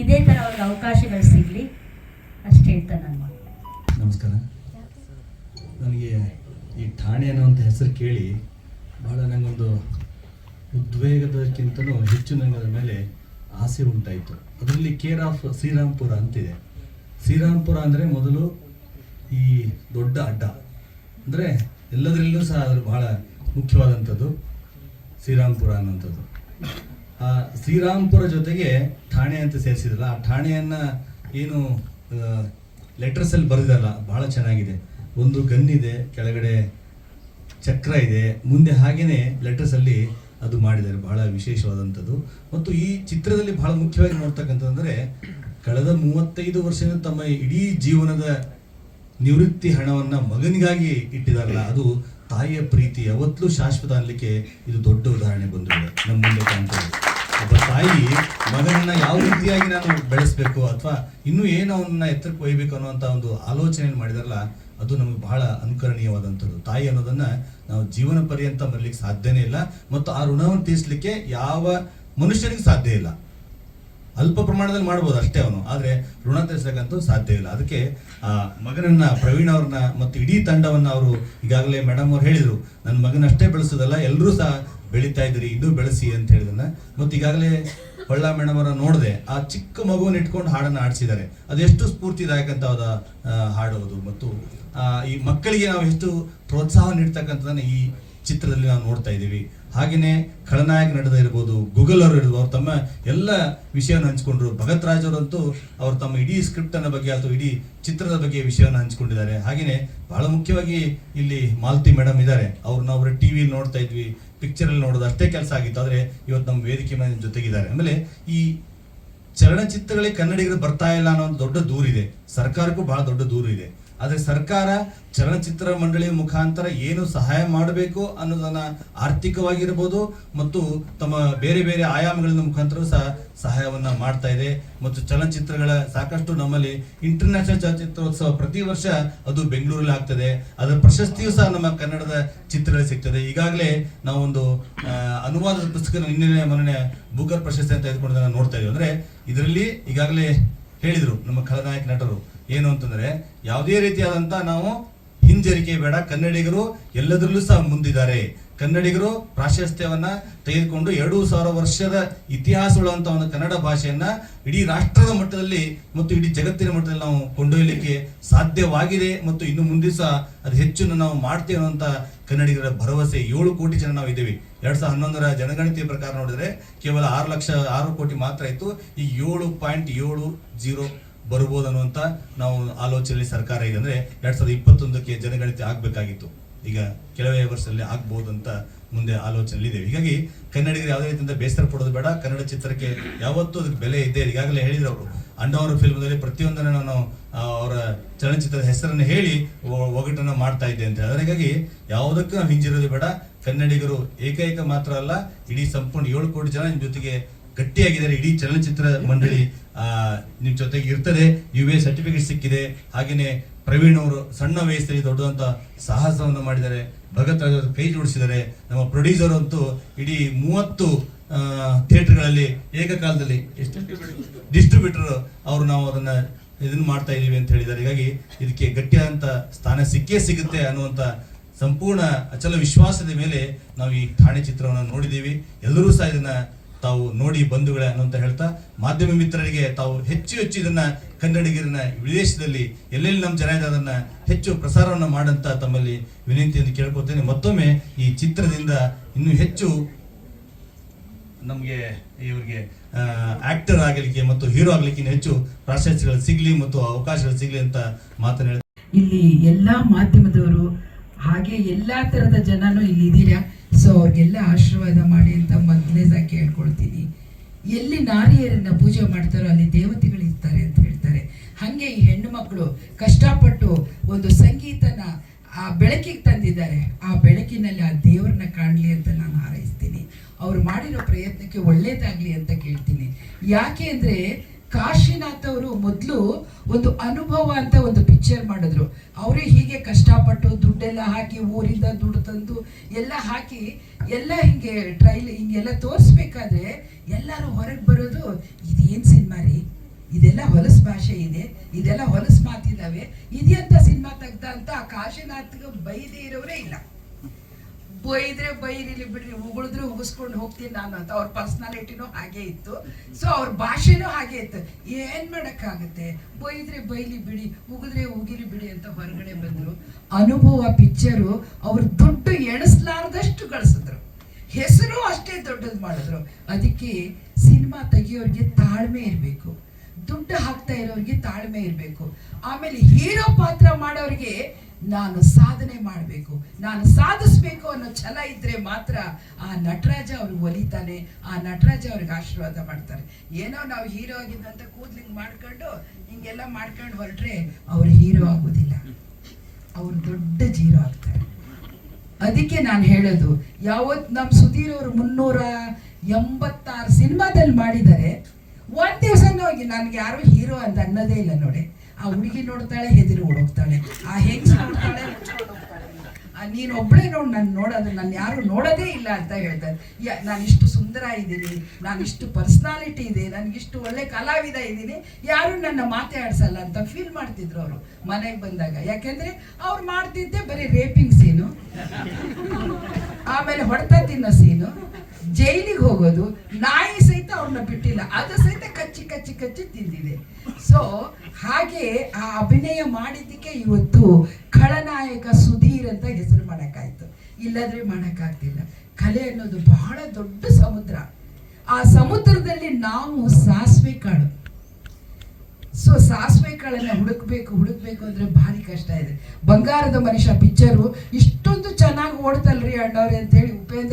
Speaker 8: ಇದೇ ಥರ ಅವ್ರಿಗೆ ಅವಕಾಶಗಳು ಸಿಗಲಿ ಅಷ್ಟು ಹೇಳ್ತಾ ನಾನು.
Speaker 9: ನಮಸ್ಕಾರ. ನನಗೆ ಈ ಠಾಣೆ ಅನ್ನೋಂಥ ಹೆಸರು ಕೇಳಿ ಭಾಳ ನನಗೊಂದು ಉದ್ವೇಗದಕ್ಕಿಂತಲೂ ಹೆಚ್ಚು ನನಗೆ ಅದರ ಮೇಲೆ ಆಸೆ ಉಂಟಾಯಿತು. ಅದರಲ್ಲಿ ಕೇರ್ ಆಫ್ ಶ್ರೀರಾಮ್ಪುರ ಅಂತಿದೆ. ಶ್ರೀರಾಮ್ಪುರ ಅಂದರೆ ಮೊದಲು ಈ ದೊಡ್ಡ ಅಡ್ಡ. ಅಂದರೆ ಎಲ್ಲದರಲ್ಲೂ ಸಹ ಅದ್ರ ಬಹಳ ಮುಖ್ಯವಾದಂಥದ್ದು ಶ್ರೀರಾಮ್ಪುರ ಅನ್ನೋಂಥದ್ದು ಆ ಶ್ರೀರಾಮ್ಪುರ ಜೊತೆಗೆ ಠಾಣೆ ಅಂತ ಸೇರಿಸಿದ್ರಲ್ಲ, ಆ ಠಾಣೆಯನ್ನು ಏನು ಲೆಟರ್ಸಲ್ಲಿ ಬರೆದಿರಲ್ಲ ಬಹಳ ಚೆನ್ನಾಗಿದೆ. ಒಂದು ಗನ್ ಇದೆ ಕೆಳಗಡೆ ಚಕ್ರ ಇದೆ, ಮುಂದೆ ಹಾಗೆಯೇ ಲೆಟರ್ಸ್ ಅಲ್ಲಿ ಅದು ಮಾಡಿದ್ದಾರೆ, ಬಹಳ ವಿಶೇಷವಾದಂಥದ್ದು. ಮತ್ತು ಈ ಚಿತ್ರದಲ್ಲಿ ಬಹಳ ಮುಖ್ಯವಾಗಿ ನೋಡ್ತಕ್ಕಂಥದ್ದಂದ್ರೆ ಕಳೆದ ಮೂವತ್ತೈದು ವರ್ಷದಿಂದ ತಮ್ಮ ಇಡೀ ಜೀವನದ ನಿವೃತ್ತಿ ಹಣವನ್ನ ಮಗನಿಗಾಗಿ ಇಟ್ಟಿದಾರಲ್ಲ, ಅದು ತಾಯಿಯ ಪ್ರೀತಿ. ಯಾವತ್ತೂ ಶಾಶ್ವತ ಅನ್ಲಿಕ್ಕೆ ಇದು ದೊಡ್ಡ ಉದಾಹರಣೆ ಬಂದಿದೆ. ನಮ್ಮ ಮುಂದೆ ಕಾಣ್ತದೆ. ಒಬ್ಬ ತಾಯಿ ಮಗನನ್ನ ಯಾವ ರೀತಿಯಾಗಿ ನಾನು ಬೆಳೆಸ್ಬೇಕು ಅಥವಾ ಇನ್ನೂ ಏನು ಅವನನ್ನ ಎತ್ತರಕ್ಕೆ ಒಯ್ಬೇಕು ಅನ್ನುವಂತ ಒಂದು ಆಲೋಚನೆ ಮಾಡಿದಾರಲ್ಲ, ಅದು ನಮಗೆ ಬಹಳ ಅನುಕರಣೀಯವಾದಂಥದ್ದು. ತಾಯಿ ಅನ್ನೋದನ್ನ ನಾವು ಜೀವನ ಪರ್ಯಂತ ಮರಲಿಕ್ಕೆ ಸಾಧ್ಯನೇ ಇಲ್ಲ, ಮತ್ತು ಆ ಋಣವನ್ನು ತೀರಿಸಲಿಕ್ಕೆ ಯಾವ ಮನುಷ್ಯನಿಗೆ ಸಾಧ್ಯ ಇಲ್ಲ. ಅಲ್ಪ ಪ್ರಮಾಣದಲ್ಲಿ ಮಾಡ್ಬೋದು ಅಷ್ಟೇ ಅವನು. ಆದ್ರೆ ಋಣ ತೀರಿಸಕ್ಕಂತೂ ಇಲ್ಲ. ಅದಕ್ಕೆ, ಆ, ಮಗನನ್ನ, ಪ್ರವೀಣ್ ಅವ್ರನ್ನ ಮತ್ತು ಇಡೀ ತಂಡವನ್ನ ಅವರು ಈಗಾಗಲೇ ಮೇಡಮ್ ಅವ್ರು ಹೇಳಿದ್ರು, ನನ್ನ ಮಗನ ಅಷ್ಟೇ ಬೆಳೆಸೋದಲ್ಲ ಎಲ್ಲರೂ ಸಹ ಬೆಳೀತಾ ಇದ್ದೀರಿ, ಇನ್ನೂ ಬೆಳೆಸಿ ಅಂತ ಹೇಳಿದನ್ನ ಮತ್ತು ಈಗಾಗಲೇ ಹೊಳ್ಳ ಮೇಡಮ್ ಅವರ ನೋಡಿದೆ, ಆ ಚಿಕ್ಕ ಮಗುವನ್ನ ಇಟ್ಕೊಂಡು ಹಾಡನ್ನು ಆಡಿಸಿದ್ದಾರೆ. ಅದೆಷ್ಟು ಸ್ಫೂರ್ತಿದಾಯಕಂತವಾದ ಅದ ಹಾಡೋದು. ಮತ್ತು ಈ ಮಕ್ಕಳಿಗೆ ನಾವು ಎಷ್ಟು ಪ್ರೋತ್ಸಾಹ ನೀಡ್ತಕ್ಕಂಥದ್ದನ್ನು ಈ ಚಿತ್ರದಲ್ಲಿ ನಾವು ನೋಡ್ತಾ ಇದ್ದೀವಿ. ಹಾಗೆಯೇ ಖಳನಾಯಕ ನಡೆದ ಇರ್ಬೋದು, ಗೂಗಲ್ ಅವರು ಇರ್ಬೋದು, ಅವ್ರು ತಮ್ಮ ಎಲ್ಲ ವಿಷಯವನ್ನು ಹಂಚಿಕೊಂಡ್ರು. ಭಗತ್ ರಾಜ್ ಅವರಂತೂ ಅವರು ತಮ್ಮ ಇಡೀ ಸ್ಕ್ರಿಪ್ಟ್ ಅನ್ನ ಬಗ್ಗೆ ಅಥವಾ ಇಡೀ ಚಿತ್ರದ ಬಗ್ಗೆ ವಿಷಯವನ್ನು ಹಂಚಿಕೊಂಡಿದ್ದಾರೆ. ಹಾಗೆಯೇ ಬಹಳ ಮುಖ್ಯವಾಗಿ ಇಲ್ಲಿ ಮಾಲತಿ ಮೇಡಮ್ ಇದ್ದಾರೆ. ಅವ್ರನ್ನ ಅವರ ವಿಲಿ ನೋಡ್ತಾ ಇದ್ವಿ ಪಿಕ್ಚರಲ್ಲಿ ನೋಡೋದು ಅಷ್ಟೇ ಕೆಲಸ ಆಗಿತ್ತು. ಆದರೆ ಇವತ್ತು ನಮ್ಮ ವೇದಿಕೆ ಮೇಲೆ ಜೊತೆಗಿದ್ದಾರೆ. ಆಮೇಲೆ ಈ ಚಲನಚಿತ್ರಗಳಿಗೆ ಕನ್ನಡಿಗರು ಬರ್ತಾ ಇಲ್ಲ ಅನ್ನೋ ಒಂದು ದೊಡ್ಡ ದೂರಿದೆ. ಸರ್ಕಾರಕ್ಕೂ ಬಹಳ ದೊಡ್ಡ ದೂರು ಇದೆ ಆದ್ರೆ ಸರ್ಕಾರ ಚಲನಚಿತ್ರ ಮಂಡಳಿಯ ಮುಖಾಂತರ ಏನು ಸಹಾಯ ಮಾಡಬೇಕು ಅನ್ನೋದನ್ನ ಆರ್ಥಿಕವಾಗಿರ್ಬೋದು ಮತ್ತು ತಮ್ಮ ಬೇರೆ ಬೇರೆ ಆಯಾಮಗಳ ಮುಖಾಂತರ ಸಹ ಸಹಾಯವನ್ನ ಮಾಡ್ತಾ ಇದೆ. ಮತ್ತು ಚಲನಚಿತ್ರಗಳ ಸಾಕಷ್ಟು ನಮ್ಮಲ್ಲಿ ಇಂಟರ್ನ್ಯಾಷನಲ್ ಚಲನಚಿತ್ರೋತ್ಸವ ಪ್ರತಿ ವರ್ಷ ಅದು ಬೆಂಗಳೂರಲ್ಲಿ ಆಗ್ತದೆ. ಅದರ ಪ್ರಶಸ್ತಿಯೂ ಸಹ ನಮ್ಮ ಕನ್ನಡದ ಚಿತ್ರಗಳಿಗೆ ಸಿಗ್ತದೆ. ಈಗಾಗಲೇ ನಾವೊಂದು ಅನುವಾದದ ಪುಸ್ತಕ ನಿನ್ನೆ ಮೊನ್ನೆ ಬೂಕರ್ ಪ್ರಶಸ್ತಿ ಅಂತ ತೆಗೆದುಕೊಂಡು ನೋಡ್ತಾ ಇದೀವಿ. ಅಂದ್ರೆ ಇದರಲ್ಲಿ ಈಗಾಗಲೇ ಹೇಳಿದ್ರು ನಮ್ಮ ಖಳನಾಯಕ ನಟರು. ಏನು ಅಂತಂದರೆ, ಯಾವುದೇ ರೀತಿಯಾದಂಥ ನಾವು ಹಿಂಜರಿಕೆ ಬೇಡ. ಕನ್ನಡಿಗರು ಎಲ್ಲದರಲ್ಲೂ ಸಹ ಮುಂದಿದ್ದಾರೆ. ಕನ್ನಡಿಗರು ಪ್ರಾಶಸ್ತ್ಯವನ್ನು ತೆಗೆದುಕೊಂಡು ಎರಡು ಸಾವಿರ ವರ್ಷದ ಇತಿಹಾಸವುಳ್ಳಂಥ ಒಂದು ಕನ್ನಡ ಭಾಷೆಯನ್ನ ಇಡೀ ರಾಷ್ಟ್ರದ ಮಟ್ಟದಲ್ಲಿ ಮತ್ತು ಇಡೀ ಜಗತ್ತಿನ ಮಟ್ಟದಲ್ಲಿ ನಾವು ಕೊಂಡೊಯ್ಯಲಿಕ್ಕೆ ಸಾಧ್ಯವಾಗಿದೆ ಮತ್ತು ಇನ್ನು ಮುಂದೆ ಸಹ ಅದು ಹೆಚ್ಚನ್ನು ನಾವು ಮಾಡ್ತೇವೆ ಅನ್ನೋಂಥ ಕನ್ನಡಿಗರ ಭರವಸೆ. ಏಳು ಕೋಟಿ ಜನ ನಾವು ಇದ್ದೀವಿ ಎರಡ್ ಸಾವಿರದ ಹನ್ನೊಂದರ ಜನಗಣತಿಯ ಪ್ರಕಾರ ನೋಡಿದ್ರೆ ಕೇವಲ ಆರು ಲಕ್ಷ, ಆರು ಕೋಟಿ ಮಾತ್ರ ಇತ್ತು. ಈ ಏಳು ಪಾಯಿಂಟ್ ಏಳು ಜೀರೋ ಬರ್ಬೋದು ಅನ್ನುವಂತ ನಾವು ಆಲೋಚನೆಯಲ್ಲಿ ಸರ್ಕಾರ ಇದೆ ಅಂದ್ರೆ ಎರಡ್ ಸಾವಿರದ ಇಪ್ಪತ್ತೊಂದಕ್ಕೆ ಜನಗಣತಿ ಆಗ್ಬೇಕಾಗಿತ್ತು. ಈಗ ಕೆಲವೇ ವರ್ಷದಲ್ಲಿ ಆಗ್ಬೋದು ಅಂತ ಮುಂದೆ ಆಲೋಚನೆಯಲ್ಲಿ ಇದೆ ಹೀಗಾಗಿ ಕನ್ನಡಿಗರು ಯಾವುದೇ ರೀತಿಯಿಂದ ಬೇಸರ ಪಡೋದು ಬೇಡ. ಕನ್ನಡ ಚಿತ್ರಕ್ಕೆ ಯಾವತ್ತೂ ಅದಕ್ಕೆ ಬೆಲೆ ಇದೆ ಈಗಾಗಲೇ ಹೇಳಿದ್ರು ಅವರು. ಅಣ್ಣವರ ಫಿಲ್ಮ್ದಲ್ಲಿ ಪ್ರತಿಯೊಂದನ್ನು ನಾನು ಅವರ ಚಲನಚಿತ್ರದ ಹೆಸರನ್ನು ಹೇಳಿ ಒಗಟನ್ನು ಮಾಡ್ತಾ ಇದ್ದೆ ಅಂತ. ಅದಕ್ಕಾಗಿ ಯಾವುದಕ್ಕೂ ಹಿಂಜಿರೋದು ಬೇಡ. ಕನ್ನಡಿಗರು ಏಕೈಕ ಮಾತ್ರ ಅಲ್ಲ, ಇಡೀ ಸಂಪೂರ್ಣ ಏಳು ಕೋಟಿ ಜನ ನಿಮ್ಮ ಜೊತೆಗೆ ಗಟ್ಟಿಯಾಗಿದ್ದಾರೆ. ಇಡೀ ಚಲನಚಿತ್ರ ಮಂಡಳಿ ನಿಮ್ಮ ನಿಮ್ ಜೊತೆಗೆ ಇರ್ತದೆ. ಯು ಎ ಸರ್ಟಿಫಿಕೇಟ್ ಸಿಕ್ಕಿದೆ. ಹಾಗೆಯೇ ಪ್ರವೀಣ್ ಅವರು ಸಣ್ಣ ವಯಸ್ಸಲ್ಲಿ ದೊಡ್ಡದಂತ ಸಾಹಸವನ್ನು ಮಾಡಿದ್ದಾರೆ. ಭಗತ್ ರಾಜ್ ಅವರು ಕೈ ಜೋಡಿಸಿದ್ದಾರೆ. ನಮ್ಮ ಪ್ರೊಡ್ಯೂಸರ್ ಅಂತೂ ಇಡೀ ಮೂವತ್ತು ಥಿಯೇಟರ್ಗಳಲ್ಲಿ ಏಕಕಾಲದಲ್ಲಿ ಎಷ್ಟು ಡಿಸ್ಟ್ರಿಬ್ಯೂಟರ್ ಅವರು ನಾವು ಅದನ್ನ ಇದನ್ನ ಮಾಡ್ತಾ ಇದೀವಿ ಅಂತ ಹೇಳಿದ್ದಾರೆ. ಹೀಗಾಗಿ ಇದಕ್ಕೆ ಗಟ್ಟಿಯಾದಂಥ ಸ್ಥಾನ ಸಿಕ್ಕೇ ಸಿಗುತ್ತೆ ಅನ್ನುವಂಥ ಸಂಪೂರ್ಣ ಅಚಲ ವಿಶ್ವಾಸದ ಮೇಲೆ ನಾವು ಈ ಠಾಣೆ ಚಿತ್ರವನ್ನು ನೋಡಿದ್ದೀವಿ. ಎಲ್ಲರೂ ಸಹ ಇದನ್ನ ತಾವು ನೋಡಿ ಬಂಧುಗಳೇ ಅನ್ನುವಂತ ಹೇಳ್ತಾ, ಮಾಧ್ಯಮ ಮಿತ್ರರಿಗೆ ತಾವು ಹೆಚ್ಚು ಹೆಚ್ಚು ಇದನ್ನ ಕನ್ನಡಿಗರನ್ನ ವಿದೇಶದಲ್ಲಿ ಎಲ್ಲೆಲ್ಲಿ ನಮ್ಮ ಜನ ಅದನ್ನ ಹೆಚ್ಚು ಪ್ರಸಾರವನ್ನು ಮಾಡಂತ ತಮ್ಮಲ್ಲಿ ವಿನಂತಿಯನ್ನು ಕೇಳ್ಕೊತೇನೆ. ಮತ್ತೊಮ್ಮೆ ಈ ಚಿತ್ರದಿಂದ ಇನ್ನೂ ಹೆಚ್ಚು ನಮಗೆ ಇವರಿಗೆ ಆಕ್ಟರ್ ಆಗಲಿಕ್ಕೆ ಮತ್ತು ಹೀರೋ ಆಗಲಿಕ್ಕೆ ಹೆಚ್ಚು ಪ್ರಾಶಸ್ತ್ಯಗಳು ಸಿಗಲಿ ಮತ್ತು ಅವಕಾಶಗಳು ಸಿಗಲಿ ಅಂತ ಹೇಳ್ತಾ
Speaker 10: ಇಲ್ಲಿ ಎಲ್ಲ ಮಾಧ್ಯಮದವರು ಹಾಗೆ ಎಲ್ಲ ಥರದ ಜನನೂ ಇಲ್ಲಿ ಇದ್ದೀರಾ? ಸೊ ಅವ್ರಿಗೆಲ್ಲ ಆಶೀರ್ವಾದ ಮಾಡಿ ಅಂತ ಮೊದಲನೇದಾಗಿ ಕೇಳ್ಕೊಳ್ತೀನಿ. ಎಲ್ಲಿ ನಾರಿಯರನ್ನ ಪೂಜೆ ಮಾಡ್ತಾರೋ ಅಲ್ಲಿ ದೇವತೆಗಳು ಇರ್ತಾರೆ ಅಂತ ಹೇಳ್ತಾರೆ. ಹಾಗೆ ಈ ಹೆಣ್ಣು ಮಕ್ಕಳು ಕಷ್ಟಪಟ್ಟು ಒಂದು ಸಂಗೀತನ ಆ ಬೆಳಕಿಗೆ ತಂದಿದ್ದಾರೆ. ಆ ಬೆಳಕಿನಲ್ಲಿ ಆ ದೇವ್ರನ್ನ ಕಾಣಲಿ ಅಂತ ನಾನು ಹಾರೈಸ್ತೀನಿ. ಅವ್ರು ಮಾಡಿರೋ ಪ್ರಯತ್ನಕ್ಕೆ ಒಳ್ಳೇದಾಗ್ಲಿ ಅಂತ ಕೇಳ್ತೀನಿ. ಯಾಕೆ ಅಂದ್ರೆ ಕಾಶಿನಾಥ್ ಅವರು ಮೊದಲು ಒಂದು ಅನುಭವ ಅಂತ ಒಂದು ಪಿಕ್ಚರ್ ಮಾಡಿದ್ರು. ಅವರೇ ಹೀಗೆ ಕಷ್ಟಪಟ್ಟು ದುಡ್ಡೆಲ್ಲ ಹಾಕಿ ಊರಿಂದ ದುಡ್ಡು ತಂದು ಎಲ್ಲ ಹಾಕಿ ಎಲ್ಲ ಹಿಂಗೆ ಟ್ರೈಲ್ ಹಿಂಗೆಲ್ಲ ತೋರಿಸ್ಬೇಕಾದ್ರೆ ಎಲ್ಲರೂ ಹೊರಗೆ ಬರೋದು, ಇದೇನು ಸಿನಿಮಾ ರೀ? ಇದೆಲ್ಲ ಹೊಲಸು ಭಾಷೆ ಇದೆ, ಇದೆಲ್ಲ ಹೊಲಸು ಮಾತಿದ್ದಾವೆ ಇದೆಯಂತ ಸಿನಿಮಾ ತೆಗ್ದ ಅಂತ ಆ ಕಾಶಿನಾಥ್ಗೆ ಬೈದೇ ಇರೋರೇ ಇಲ್ಲ. ಬೈದ್ರೆ ಬೈರಿಲಿ ಬಿಡ್ರಿ ಉಗುಳಿದ್ರೆ ಉಗಿಸ್ಕೊಂಡು ಹೋಗ್ತೀನಿ ನಾನು ಅಂತ ಅವ್ರ ಪರ್ಸ್ನಾಲಿಟಿನೂ ಹಾಗೆ ಇತ್ತು. ಸೊ ಅವ್ರ ಭಾಷೆನೂ ಹಾಗೆ ಇತ್ತು. ಏನ್ ಮಾಡಕ್ಕಾಗತ್ತೆ? ಬೈದ್ರೆ ಬೈಲಿ ಬಿಡಿ ಉಗಿದ್ರೆ ಉಗಿಲಿ ಬಿಡಿ ಅಂತ ಹೊರಗಡೆ ಬಂದ್ರು. ಅನುಭವ ಪಿಕ್ಚರು ಅವ್ರ ದುಡ್ಡು ಎಣಿಸ್ಲಾರ್ದಷ್ಟು ಗಳಿಸಿದ್ರು ಹೆಸರು ಅಷ್ಟೇ ದೊಡ್ಡದು ಮಾಡಿದ್ರು. ಅದಕ್ಕೆ ಸಿನಿಮಾ ತೆಗಿಯೋರಿಗೆ ತಾಳ್ಮೆ ಇರಬೇಕು. ದುಡ್ಡು ಹಾಕ್ತಾ ಇರೋರಿಗೆ ತಾಳ್ಮೆ ಇರಬೇಕು. ಆಮೇಲೆ ಹೀರೋ ಪಾತ್ರ ಮಾಡೋರಿಗೆ ನಾನು ಸಾಧನೆ ಮಾಡಬೇಕು, ನಾನು ಸಾಧಿಸ್ಬೇಕು ಅನ್ನೋ ಛಲ ಇದ್ರೆ ಮಾತ್ರ ಆ ನಟರಾಜ ಅವ್ರು ಒಲಿತಾನೆ, ಆ ನಟರಾಜ ಅವ್ರಿಗೆ ಆಶೀರ್ವಾದ ಮಾಡ್ತಾರೆ. ಏನೋ ನಾವು ಹೀರೋ ಆಗಿದ್ದಂತ ಕೂದ್ಲಿಂಗ್ ಮಾಡ್ಕೊಂಡು, ಹಿಂಗೆಲ್ಲ ಮಾಡ್ಕೊಂಡು ಹೊರಟ್ರೆ ಅವ್ರು ಹೀರೋ ಆಗೋದಿಲ್ಲ. ಅವ್ರು ದೊಡ್ಡ ಜೀರೋ ಆಗ್ತಾರೆ. ಅದಕ್ಕೆ ನಾನು ಹೇಳೋದು ಯಾವತ್ ನಮ್ಮ ಸುಧೀರ್ ಅವರು ಮುನ್ನೂರ ಎಂಬತ್ತಾರು ಸಿನಿಮಾದಲ್ಲಿ ಮಾಡಿದರೆ ಒಂದ್ ದಿವಸ ನನಗೆ ಯಾರು ಹೀರೋ ಅಂತ ಅನ್ನೋದೇ ಇಲ್ಲ ನೋಡಿ. ಆ ಹುಡುಗಿ ನೋಡ್ತಾಳೆ, ಹೆದಿರು ಓಡೋಗ್ತಾಳೆ. ಆ ಹೆಂಗ್ಸ್ ನೋಡ್ತಾಳೆ? ನೀನು ಒಬ್ಬಳೇ ನೋಡ್, ನಾನು ನೋಡೋದು, ನಾನು ಯಾರು ನೋಡೋದೇ ಇಲ್ಲ ಅಂತ ಹೇಳ್ತಾರೆ. ನಾನು ಇಷ್ಟು ಸುಂದರ ಇದ್ದೀನಿ, ನಾನು ಇಷ್ಟು ಪರ್ಸ್ನಾಲಿಟಿ ಇದೆ ನನಗಿಷ್ಟು ಒಳ್ಳೆ ಕಲಾವಿದ ಇದ್ದೀನಿ, ಯಾರು ನನ್ನ ಮಾತಾಡ್ಸಲ್ಲ ಅಂತ ಫೀಲ್ ಮಾಡ್ತಿದ್ರು ಅವರು ಮನೆಗೆ ಬಂದಾಗ. ಯಾಕೆಂದ್ರೆ ಅವ್ರು ಮಾಡ್ತಿದ್ದೆ ಬರೀ ರೇಪಿಂಗ್ ಸೀನು ಆಮೇಲೆ ಹೊಡೆತ ತಿನ್ನೋ ಸೀನು ಜೈಲಿಗೆ ಹೋಗೋದು, ನಾಯಿ ಸಹಿತ ಅವ್ರನ್ನ ಬಿಟ್ಟಿಲ್ಲ. ಅದು ಸಹಿತ ಕಚ್ಚಿ ಕಚ್ಚಿ ಕಚ್ಚಿ ತಿಂದಿದೆ. ಸೊ ಹಾಗೆ ಆ ಅಭಿನಯ ಮಾಡಿದ್ದಕ್ಕೆ ಇವತ್ತು ಖಳನಾಯಕ ಸುಧೀರ್ ಅಂತ ಹೆಸರು ಮಾಡೋಕ್ಕಾಯ್ತು. ಇಲ್ಲದ್ರೆ ಮಾಡೋಕ್ಕಾಗ್ತಿಲ್ಲ. ಕಲೆ ಅನ್ನೋದು ಬಹಳ ದೊಡ್ಡ ಸಮುದ್ರ. ಆ ಸಮುದ್ರದಲ್ಲಿ ನಾವು ಸಾಸಿವೆ ಕಾಳು ಸೊ ಸಾಸಿವೆ ಕಾಳನ್ನ ಹುಡುಕ್ಬೇಕು ಹುಡುಕ್ಬೇಕು ಅಂದ್ರೆ ಭಾರಿ ಕಷ್ಟ ಇದೆ. ಬಂಗಾರದ ಮನುಷ್ಯ ಪಿಕ್ಚರು ಇಷ್ಟೊಂದು ಚೆನ್ನಾಗಿ ಓಡ್ತಲ್ರಿ ಅಣ್ಣವ್ರೆ ಅಂತ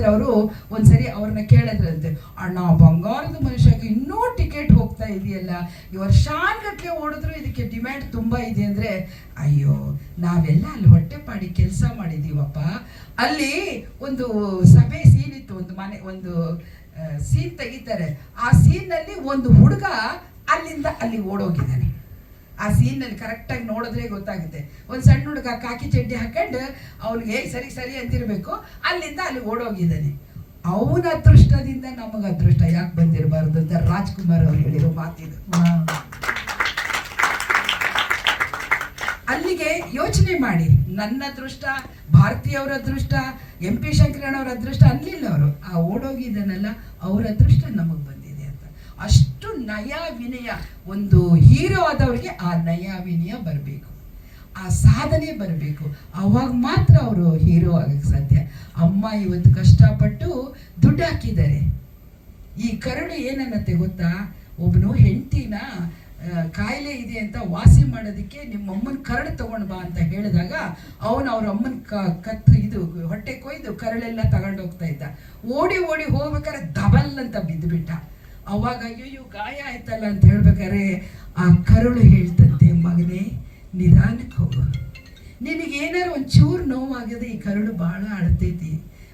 Speaker 10: ಹೇಳಿ ಅವರು ಒಂದ್ಸರಿ ಅವ್ರನ್ನ ಕೇಳಿದ್ರಂತೆ, ಅಣ್ಣ, ಬಂಗಾರದ ಮನುಷ್ಯಗೆ ಇನ್ನೂ ಟಿಕೆಟ್ ಹೋಗ್ತಾ ಇದೆಯಲ್ಲ, ಈ ವರ್ಷಾನ್ಗಟ್ಲೆ ಓಡಿದ್ರು ಇದಕ್ಕೆ ಡಿಮ್ಯಾಂಡ್ ತುಂಬಾ ಇದೆ ಅಂದ್ರೆ, ಅಯ್ಯೋ, ನಾವೆಲ್ಲ ಅಲ್ಲಿ ಹೊಟ್ಟೆಪಾಡಿ ಕೆಲಸ ಮಾಡಿದೀವಪ್ಪ. ಅಲ್ಲಿ ಒಂದು ಸಭೆ ಸೀನ್ ಇತ್ತು, ಒಂದು ಮನೆ, ಒಂದು ಸೀನ್ ತೆಗಿತಾರೆ. ಆ ಸೀನ್ನಲ್ಲಿ ಒಂದು ಹುಡುಗ ಅಲ್ಲಿಂದ ಅಲ್ಲಿ ಓಡೋಗಿದ್ದಾನೆ. ಆ ಸೀನ್ನಲ್ಲಿ ಕರೆಕ್ಟ್ ಆಗಿ ನೋಡಿದ್ರೆ ಗೊತ್ತಾಗುತ್ತೆ. ಒಂದ್ ಸಣ್ಣ ಹುಡುಗ ಕಾಕಿ ಚಡ್ಡಿ ಹಾಕೊಂಡು ಅವ್ನಿಗೆ ಸರಿ ಸರಿ ಅಂತಿರಬೇಕು. ಅಲ್ಲಿಂದ ಅಲ್ಲಿ ಓಡೋಗಿದ್ದಾನೆ. ಅವನ ಅದೃಷ್ಟದಿಂದ ನಮಗೆ ಅದೃಷ್ಟ. ಯಾಕೆ ಬಂದಿರಬಾರ್ದು ಅಂತ ರಾಜ್ಕುಮಾರ್ ಅವ್ರು ಹೇಳಿರೋ ಮಾತಿದು ಅಲ್ಲಿಗೆ ಯೋಚನೆ ಮಾಡಿ. ನನ್ನ ಅದೃಷ್ಟ ಭಾರತೀಯವರ ಅದೃಷ್ಟ ಎಂ ಪಿ ಶಂಕರಣ್ಣವ್ರ ಅದೃಷ್ಟ ಅನ್ಲಿಲ್ಲ ಅವರು ಆ ಓಡೋಗಿದ್ದಾನಲ್ಲ ಅವರ ಅದೃಷ್ಟ ನಮಗೆ ಬಂದಿದೆ ಅಂತ. ಅಷ್ಟು ನಯ ವಿನಯ ಒಂದು ಹೀರೋ ಆದವ್ರಿಗೆ ಆ ನಯ ವಿನಯ ಬರಬೇಕು. ಆ ಸಾಧನೆ ಬರಬೇಕು. ಅವಾಗ ಮಾತ್ರ ಅವರು ಹೀರೋ ಆಗಕ್ಕೆ ಸಾಧ್ಯ. ಅಮ್ಮ ಇವತ್ತು ಕಷ್ಟಪಟ್ಟು ದುಡ್ಡು ಹಾಕಿದ್ದಾರೆ. ಈ ಕರುಳು ಏನನ್ನತ್ತೆ ಗೊತ್ತಾ? ಒಬ್ಬನು ಹೆಂಡತಿನ ಕಾಯಿಲೆ ಇದೆ ಅಂತ ವಾಸಿ ಮಾಡೋದಕ್ಕೆ ನಿಮ್ಮ ಅಮ್ಮನ ಕರಡು ತಗೊಂಡು ಬಾ ಅಂತ ಹೇಳಿದಾಗ ಅವನು ಅವ್ರ ಅಮ್ಮನ ಕ, ಕತ್ತು ಇದು, ಹೊಟ್ಟೆ ಕೊಯ್ದು ಕರಳೆಲ್ಲ ತಗೊಂಡೋಗ್ತಾ ಇದ್ದ. ಓಡಿ ಓಡಿ ಹೋಗ್ಬೇಕಾದ್ರೆ ದಬಲ್ ಅಂತ ಬಿದ್ದುಬಿಟ್ಟ. ಅವಾಗ ಅಯ್ಯೋ ಗಾಯ ಆಯ್ತಲ್ಲ ಅಂತ ಹೇಳ್ಬೇಕಾದ್ರೆ, ಆ ಕರುಳು ಹೇಳ್ತಂತೆ ಮಗನೇ, ನಿಧಾನಕ್ಕೆ ಹೋಗು. ನಿನಗೇನಾರು ಒಂಚೂರು ನೋವಾಗಿದೆ ಈ ಕರುಳು ಬಹಳ ಅಳ್ತೈತಿ,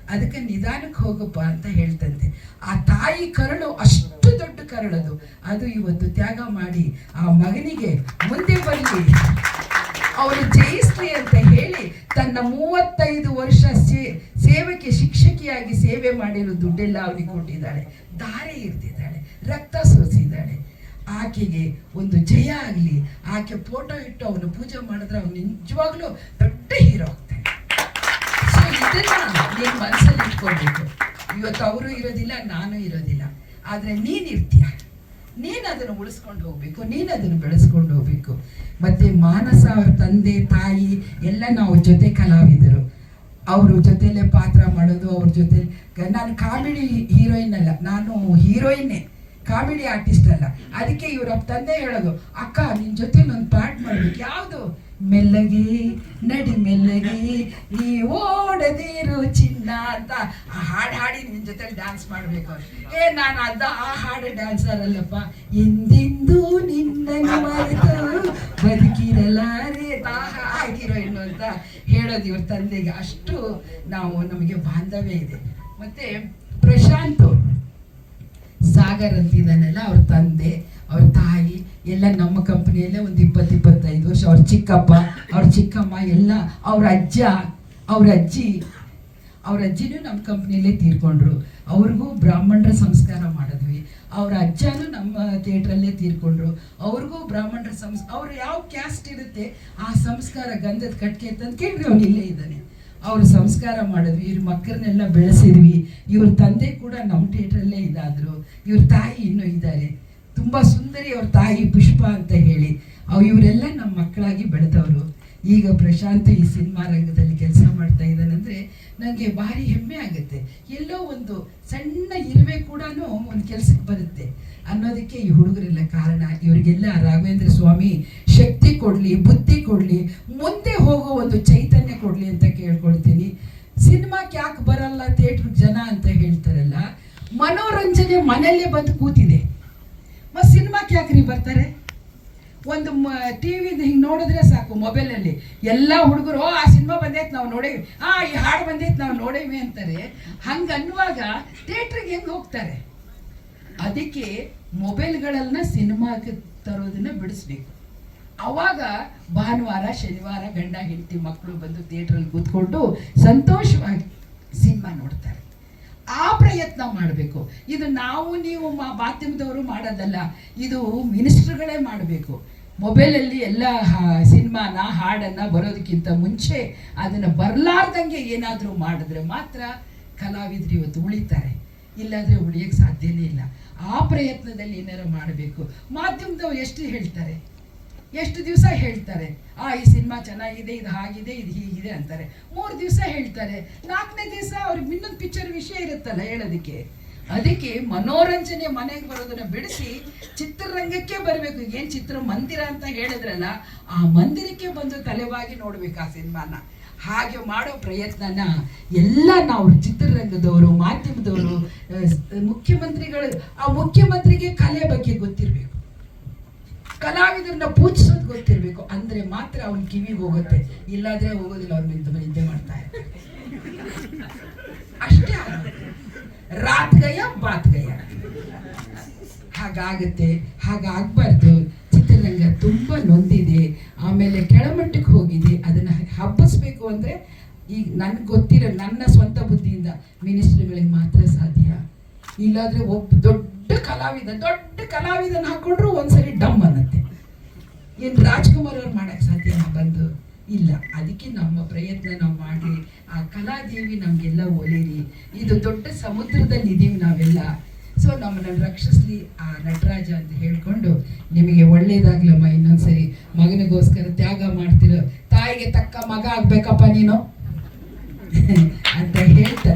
Speaker 10: ಅದಕ್ಕೆ ನಿಧಾನಕ್ಕೆ ಹೋಗಪ್ಪ ಅಂತ ಹೇಳ್ತಂತೆ. ಆ ತಾಯಿ ಕರುಳು ಅಷ್ಟು ದೊಡ್ಡ ಕರುಳದು ಅದು. ಇವತ್ತು ತ್ಯಾಗ ಮಾಡಿ ಆ ಮಗನಿಗೆ ಮುಂದೆ ಬರಲಿ ಅವರು ಜಯಿಸ್ಲಿ ಅಂತ ಹೇಳಿ ತನ್ನ ಮೂವತ್ತೈದು ವರ್ಷ ಸೇವೆಗೆ ಶಿಕ್ಷಕಿಯಾಗಿ ಸೇವೆ ಮಾಡಿರೋ ದುಡ್ಡೆಲ್ಲ ಅವನಿಗೆ ಕೊಟ್ಟಿದ್ದಾಳೆ. ದಾರಿ ಇರ್ತಿದ್ದಾಳೆ. ರಕ್ತ ಸೋಸಿದ್ದಾಳೆ. ಆಕೆಗೆ ಒಂದು ಜಯ ಆಗಲಿ. ಆಕೆ ಫೋಟೋ ಇಟ್ಟು ಅವನು ಪೂಜೆ ಮಾಡಿದ್ರೆ ಅವನು ನಿಜವಾಗ್ಲೂ ದೊಡ್ಡ ಹೀರೋ ಆಗ್ತಾನೆ. ಸೊ ಇದನ್ನ ನೀನು ಮನಸ್ಸಲ್ಲಿ ಇಟ್ಕೊಳ್ಬೇಕು. ಇವತ್ತು ಅವರು ಇರೋದಿಲ್ಲ, ನಾನು ಇರೋದಿಲ್ಲ. ಆದರೆ ನೀನು ಇರ್ತೀಯ. ನೀನು ಅದನ್ನು ಉಳಿಸ್ಕೊಂಡು ಹೋಗ್ಬೇಕು. ನೀನು ಅದನ್ನು ಬೆಳೆಸ್ಕೊಂಡು ಹೋಗ್ಬೇಕು. ಮತ್ತೆ ಮಾನಸ ಅವ್ರ ತಂದೆ, ತಾಯಿ ಎಲ್ಲ ನಾವು ಜೊತೆ ಕಲಾವಿದರು. ಅವ್ರ ಜೊತೆಲೇ ಪಾತ್ರ ಮಾಡೋದು, ಅವ್ರ ಜೊತೆ ನಾನು ಕಾಮಿಡಿ ಹೀರೋಯಿನ್ ಅಲ್ಲ, ನಾನು ಹೀರೋಯಿನ್ನೇ. ಕಾಮಿಡಿ ಆರ್ಟಿಸ್ಟ್ ಅಲ್ಲ. ಅದಕ್ಕೆ ಇವ್ರ ತಂದೆ ಹೇಳೋದು, ಅಕ್ಕ, ನಿನ್ ಜೊತೆ ಒಂದು ಪಾರ್ಟ್ ಮಾಡ್ಬೇಕು. ಯಾವುದು? ಮೆಲ್ಲಗೆ, ನಡಿ ಮೆಲ್ಲಗೆ, ನೀ ಓಡದಿರು ಚಿನ್ನ ಅಂತ. ಆ ಹಾಡು ಹಾಡಿ ನಿನ್ ಜೊತೆ ಡ್ಯಾನ್ಸ್ ಮಾಡಬೇಕು ಏ, ನಾನು ಅದ ಆ ಹಾಡು ಡ್ಯಾನ್ಸರ್ ಅಲ್ಲಪ್ಪ. ಎಂದೆಂದೂ ನಿನ್ನ ಮರೆತು ಬದುಕಿರಲಾರೆ. ಆಗಿರೋ ಇನ್ನು ಅಂತ ಹೇಳೋದು ಇವ್ರ ತಂದೆಗೆ. ಅಷ್ಟು ನಾವು ನಮಗೆ ಬಾಂಧವ್ಯ ಇದೆ. ಮತ್ತೆ ಪ್ರಶಾಂತ್. ಸಾಗರ್ ಅಂತಿದ್ದಾನಲ್ಲ ಅವ್ರ ತಂದೆ, ಅವ್ರ ತಾಯಿ, ಎಲ್ಲ ನಮ್ಮ ಕಂಪ್ನಿಯಲ್ಲೇ ಒಂದು ಇಪ್ಪತ್ತು ಇಪ್ಪತ್ತೈದು ವರ್ಷ. ಅವ್ರ ಚಿಕ್ಕಪ್ಪ, ಅವ್ರ ಚಿಕ್ಕಮ್ಮ, ಎಲ್ಲ ಅವ್ರ ಅಜ್ಜ, ಅವ್ರ ಅಜ್ಜಿ, ಅವ್ರ ಅಜ್ಜಿನೂ ನಮ್ಮ ಕಂಪ್ನಿಯಲ್ಲೇ ತೀರ್ಕೊಂಡ್ರು. ಅವ್ರಿಗೂ ಬ್ರಾಹ್ಮಣರ ಸಂಸ್ಕಾರ ಮಾಡಿದ್ವಿ. ಅವ್ರ ಅಜ್ಜನೂ ನಮ್ಮ ಥಿಯೇಟ್ರಲ್ಲೇ ತೀರ್ಕೊಂಡ್ರು. ಅವ್ರಿಗೂ ಬ್ರಾಹ್ಮಣರ ಸಂಸ್, ಅವ್ರು ಯಾವ ಕ್ಯಾಸ್ಟ್ ಇರುತ್ತೆ, ಆ ಸಂಸ್ಕಾರ ಗಂಧದ ಕಟ್ಕೆ ಅಂತ ಕೇಳಿದ್ರೆ ಅವ್ನು ಇಲ್ಲೇ ಇದ್ದಾನೆ ಅವ್ರು ಸಂಸ್ಕಾರ ಮಾಡಿದ್ವಿ, ಇವ್ರ ಮಕ್ಕಳನ್ನೆಲ್ಲ ಬೆಳೆಸಿದ್ವಿ. ಇವ್ರ ತಂದೆ ಕೂಡ ನಮ್ಮ ಥಿಯೇಟ್ರಲ್ಲೇ ಇದಾದರು. ಇವ್ರ ತಾಯಿ ಇನ್ನೂ ಇದ್ದಾರೆ. ತುಂಬ ಸುಂದರಿ ಅವ್ರ ತಾಯಿ ಪುಷ್ಪ ಅಂತ ಹೇಳಿ. ಅವ ಇವರೆಲ್ಲ ನಮ್ಮ ಮಕ್ಕಳಾಗಿ ಬೆಳೆದವರು. ಈಗ ಪ್ರಶಾಂತ್ ಈ ಸಿನಿಮಾ ರಂಗದಲ್ಲಿ ಕೆಲಸ ಮಾಡ್ತಾ ಇದ್ದಾನಂದ್ರೆ ನನಗೆ ಭಾರಿ ಹೆಮ್ಮೆ ಆಗುತ್ತೆ. ಎಲ್ಲೋ ಒಂದು ಸಣ್ಣ ಇರುವೆ ಕೂಡ ಒಂದು ಕೆಲಸಕ್ಕೆ ಬರುತ್ತೆ. ಅನ್ನೋದಕ್ಕೆ ಈ ಹುಡುಗರೆಲ್ಲ ಕಾರಣ. ಇವರಿಗೆಲ್ಲ ರಾಘವೇಂದ್ರ ಸ್ವಾಮಿ, ಶಕ್ತಿ ಕೊಡಲಿ, ಬುದ್ಧಿ ಕೊಡಲಿ, ಮುಂದೆ ಹೋಗೋ ಒಂದು ಚೈತನ್ಯ ಕೊಡಲಿ ಅಂತ ಕೇಳ್ಕೊಳ್ತೀನಿ. ಸಿನಿಮಾಕ್ಕೆ ಯಾಕೆ ಬರಲ್ಲ ಥಿಯೇಟ್ರಿಗೆ ಜನ ಅಂತ ಹೇಳ್ತಾರಲ್ಲ, ಮನೋರಂಜನೆ ಮನೆಯಲ್ಲೇ ಬಂದು ಕೂತಿದೆ. ಮತ್ತು ಸಿನಿಮಾಕ್ಕೆ ಯಾಕ್ರಿ ಬರ್ತಾರೆ? ಒಂದು ಟಿ ವಿ ಹಿಂಗೆ ನೋಡಿದ್ರೆ ಸಾಕು ಮೊಬೈಲಲ್ಲಿ ಎಲ್ಲ ಹುಡುಗರು "ಓ, ಆ ಸಿನಿಮಾ ಬಂದೈತೆ ನಾವು ನೋಡೇವಿ. ಆ ಈ ಹಾಡು ಬಂದೈತೆ ನಾವು ನೋಡೇವಿ ಅಂತಾರೆ. ಹಂಗೆ ಅನ್ನುವಾಗ ಥಿಯೇಟ್ರಿಗೆ ಹೆಂಗೆ ಹೋಗ್ತಾರೆ? ಅದಕ್ಕೆ ಮೊಬೈಲ್ಗಳನ್ನ ಸಿನಿಮಾಕ್ಕೆ ತರೋದನ್ನ ಬಿಡಿಸ್ಬೇಕು. ಅವಾಗ ಭಾನುವಾರ ಶನಿವಾರ ಗಂಡ ಹೆಂಡತಿ ಮಕ್ಕಳು ಬಂದು ಥಿಯೇಟ್ರಲ್ಲಿ ಕೂತ್ಕೊಂಡು ಸಂತೋಷವಾಗಿ ಸಿನಿಮಾ ನೋಡ್ತಾರೆ. ಆ ಪ್ರಯತ್ನ ಮಾಡಬೇಕು. ಇದು ನಾವು ನೀವು ಮಾಧ್ಯಮದವರು ಮಾಡೋದಲ್ಲ, ಇದು ಮಿನಿಸ್ಟ್ರುಗಳೇ ಮಾಡಬೇಕು. ಮೊಬೈಲಲ್ಲಿ ಎಲ್ಲ ಸಿನಿಮಾನ, ಹಾಡನ್ನು ಬರೋದಕ್ಕಿಂತ ಮುಂಚೆ ಅದನ್ನು ಬರಲಾರ್ದಂಗೆ ಏನಾದರೂ ಮಾಡಿದ್ರೆ ಮಾತ್ರ ಕಲಾವಿದರು ಇವತ್ತು ಉಳಿತಾರೆ. ಇಲ್ಲಾಂದರೆ ಉಳಿಯೋಕ್ಕೆ ಸಾಧ್ಯನೇ ಇಲ್ಲ. ಆ ಪ್ರಯತ್ನದಲ್ಲಿ ಏನಾರು ಮಾಡಬೇಕು. ಮಾಧ್ಯಮದವ್ರು ಎಷ್ಟು ಹೇಳ್ತಾರೆ? ಎಷ್ಟು ದಿವಸ ಹೇಳ್ತಾರೆ, ಆ, ಈ ಸಿನಿಮಾ ಚೆನ್ನಾಗಿದೆ, ಇದು ಹಾಗಿದೆ, ಇದು ಹೀಗಿದೆ ಅಂತಾರೆ. ಮೂರು ದಿವಸ ಹೇಳ್ತಾರೆ. ನಾಲ್ಕನೇ ದಿವಸ ಅವ್ರಿಗೆ ಇನ್ನೊಂದು ಪಿಕ್ಚರ್ ವಿಷಯ ಇರುತ್ತಲ್ಲ ಹೇಳೋದಕ್ಕೆ. ಅದಕ್ಕೆ ಮನೋರಂಜನೆ ಮನೆಗೆ ಬರೋದನ್ನ ಬಿಡಿಸಿ ಚಿತ್ರರಂಗಕ್ಕೆ ಬರಬೇಕು. ಏನು ಚಿತ್ರ ಮಂದಿರ ಅಂತ ಹೇಳಿದ್ರಲ್ಲ, ಆ ಮಂದಿರಕ್ಕೆ ಬಂದು ತಲೆವಾಗಿ ನೋಡ್ಬೇಕು ಆ ಸಿನಿಮಾನ. ಹಾಗೆ ಮಾಡೋ ಪ್ರಯತ್ನನ ಎಲ್ಲ ನಾವು ಚಿತ್ರರಂಗದವರು, ಮಾಧ್ಯಮದವರು ಮುಖ್ಯಮಂತ್ರಿಗಳು, ಆ ಮುಖ್ಯಮಂತ್ರಿಗೆ ಕಲೆ ಬಗ್ಗೆ ಗೊತ್ತಿರಬೇಕು. ಕಲಾವಿದರನ್ನ ಪೂಜಿಸೋದು ಗೊತ್ತಿರಬೇಕು. ಅಂದ್ರೆ ಮಾತ್ರ ಅವ್ನ ಕಿವಿಗೆ ಹೋಗುತ್ತೆ. ಇಲ್ಲಾದ್ರೆ ಹೋಗೋದಿಲ್ಲ, ಅವ್ನು ನಿಂತು ನಿದ್ದೆ ಮಾಡ್ತಾ ಅಷ್ಟೇ ರಾತ್ ಗಯ ಬಾತ್ ಹಾಗಾಗುತ್ತೆ, ಹಾಗಾಗಬಾರ್ದು. ಚಿತ್ರರಂಗ ತುಂಬಾ ನೊಂದಿದೆ. ಆಮೇಲೆ ಕೆಳಮಟ್ಟಕ್ಕೆ ಹೋಗಿದೆ. ಅದನ್ನ ಹಬ್ಬಿಸ್ಬೇಕು ಅಂದ್ರೆ ಈಗ ನನಗೆ ಗೊತ್ತಿರೋ ನನ್ನ ಸ್ವಂತ ಬುದ್ಧಿಯಿಂದ ಮಿನಿಸ್ಟ್ರಿಗಳಿಗೆ ಮಾತ್ರ ಸಾಧ್ಯ. ಇಲ್ಲಾದ್ರೆ ಒಬ್ಬ ದೊಡ್ಡ ಕಲಾವಿದ, ದೊಡ್ಡ ಕಲಾವಿದನ ಹಾಕೊಂಡ್ರು ಒಂದ್ಸರಿ ಡಮ್ ಅನ್ನತ್ತೆ. ಏನ್ ರಾಜ್ಕುಮಾರ್ ಅವ್ರು ಮಾಡಕ್ ಸಾಧ್ಯನಾ ಬಂದು ಇಲ್ಲ. ಅದಕ್ಕೆ ನಮ್ಮ ಪ್ರಯತ್ನ ನಾವು ಮಾಡಿ ಆ ಕಲಾದೇವಿ ನಮ್ಗೆಲ್ಲ ಒಲೇರಿ. ಇದು ದೊಡ್ಡ ಸಮುದ್ರದಲ್ಲಿ ಇದೀವಿ ನಾವೆಲ್ಲ. ಸೊ ನಮ್ಮನ್ನ ರಕ್ಷಿಸ್ಲಿ ಆ ನಟರಾಜ ಅಂತ ಹೇಳ್ಕೊಂಡು ನಿಮಗೆ ಒಳ್ಳೇದಾಗ್ಲಮ್ಮ ಇನ್ನೊಂದ್ಸರಿ. ಮಗನಿಗೋಸ್ಕರ ತ್ಯಾಗ ಮಾಡ್ತಿರೋ ತಾಯಿಗೆ ತಕ್ಕ ಮಗ ಆಗ್ಬೇಕಪ್ಪ ನೀನು? ಅಂತ ಹೇಳ್ತಾ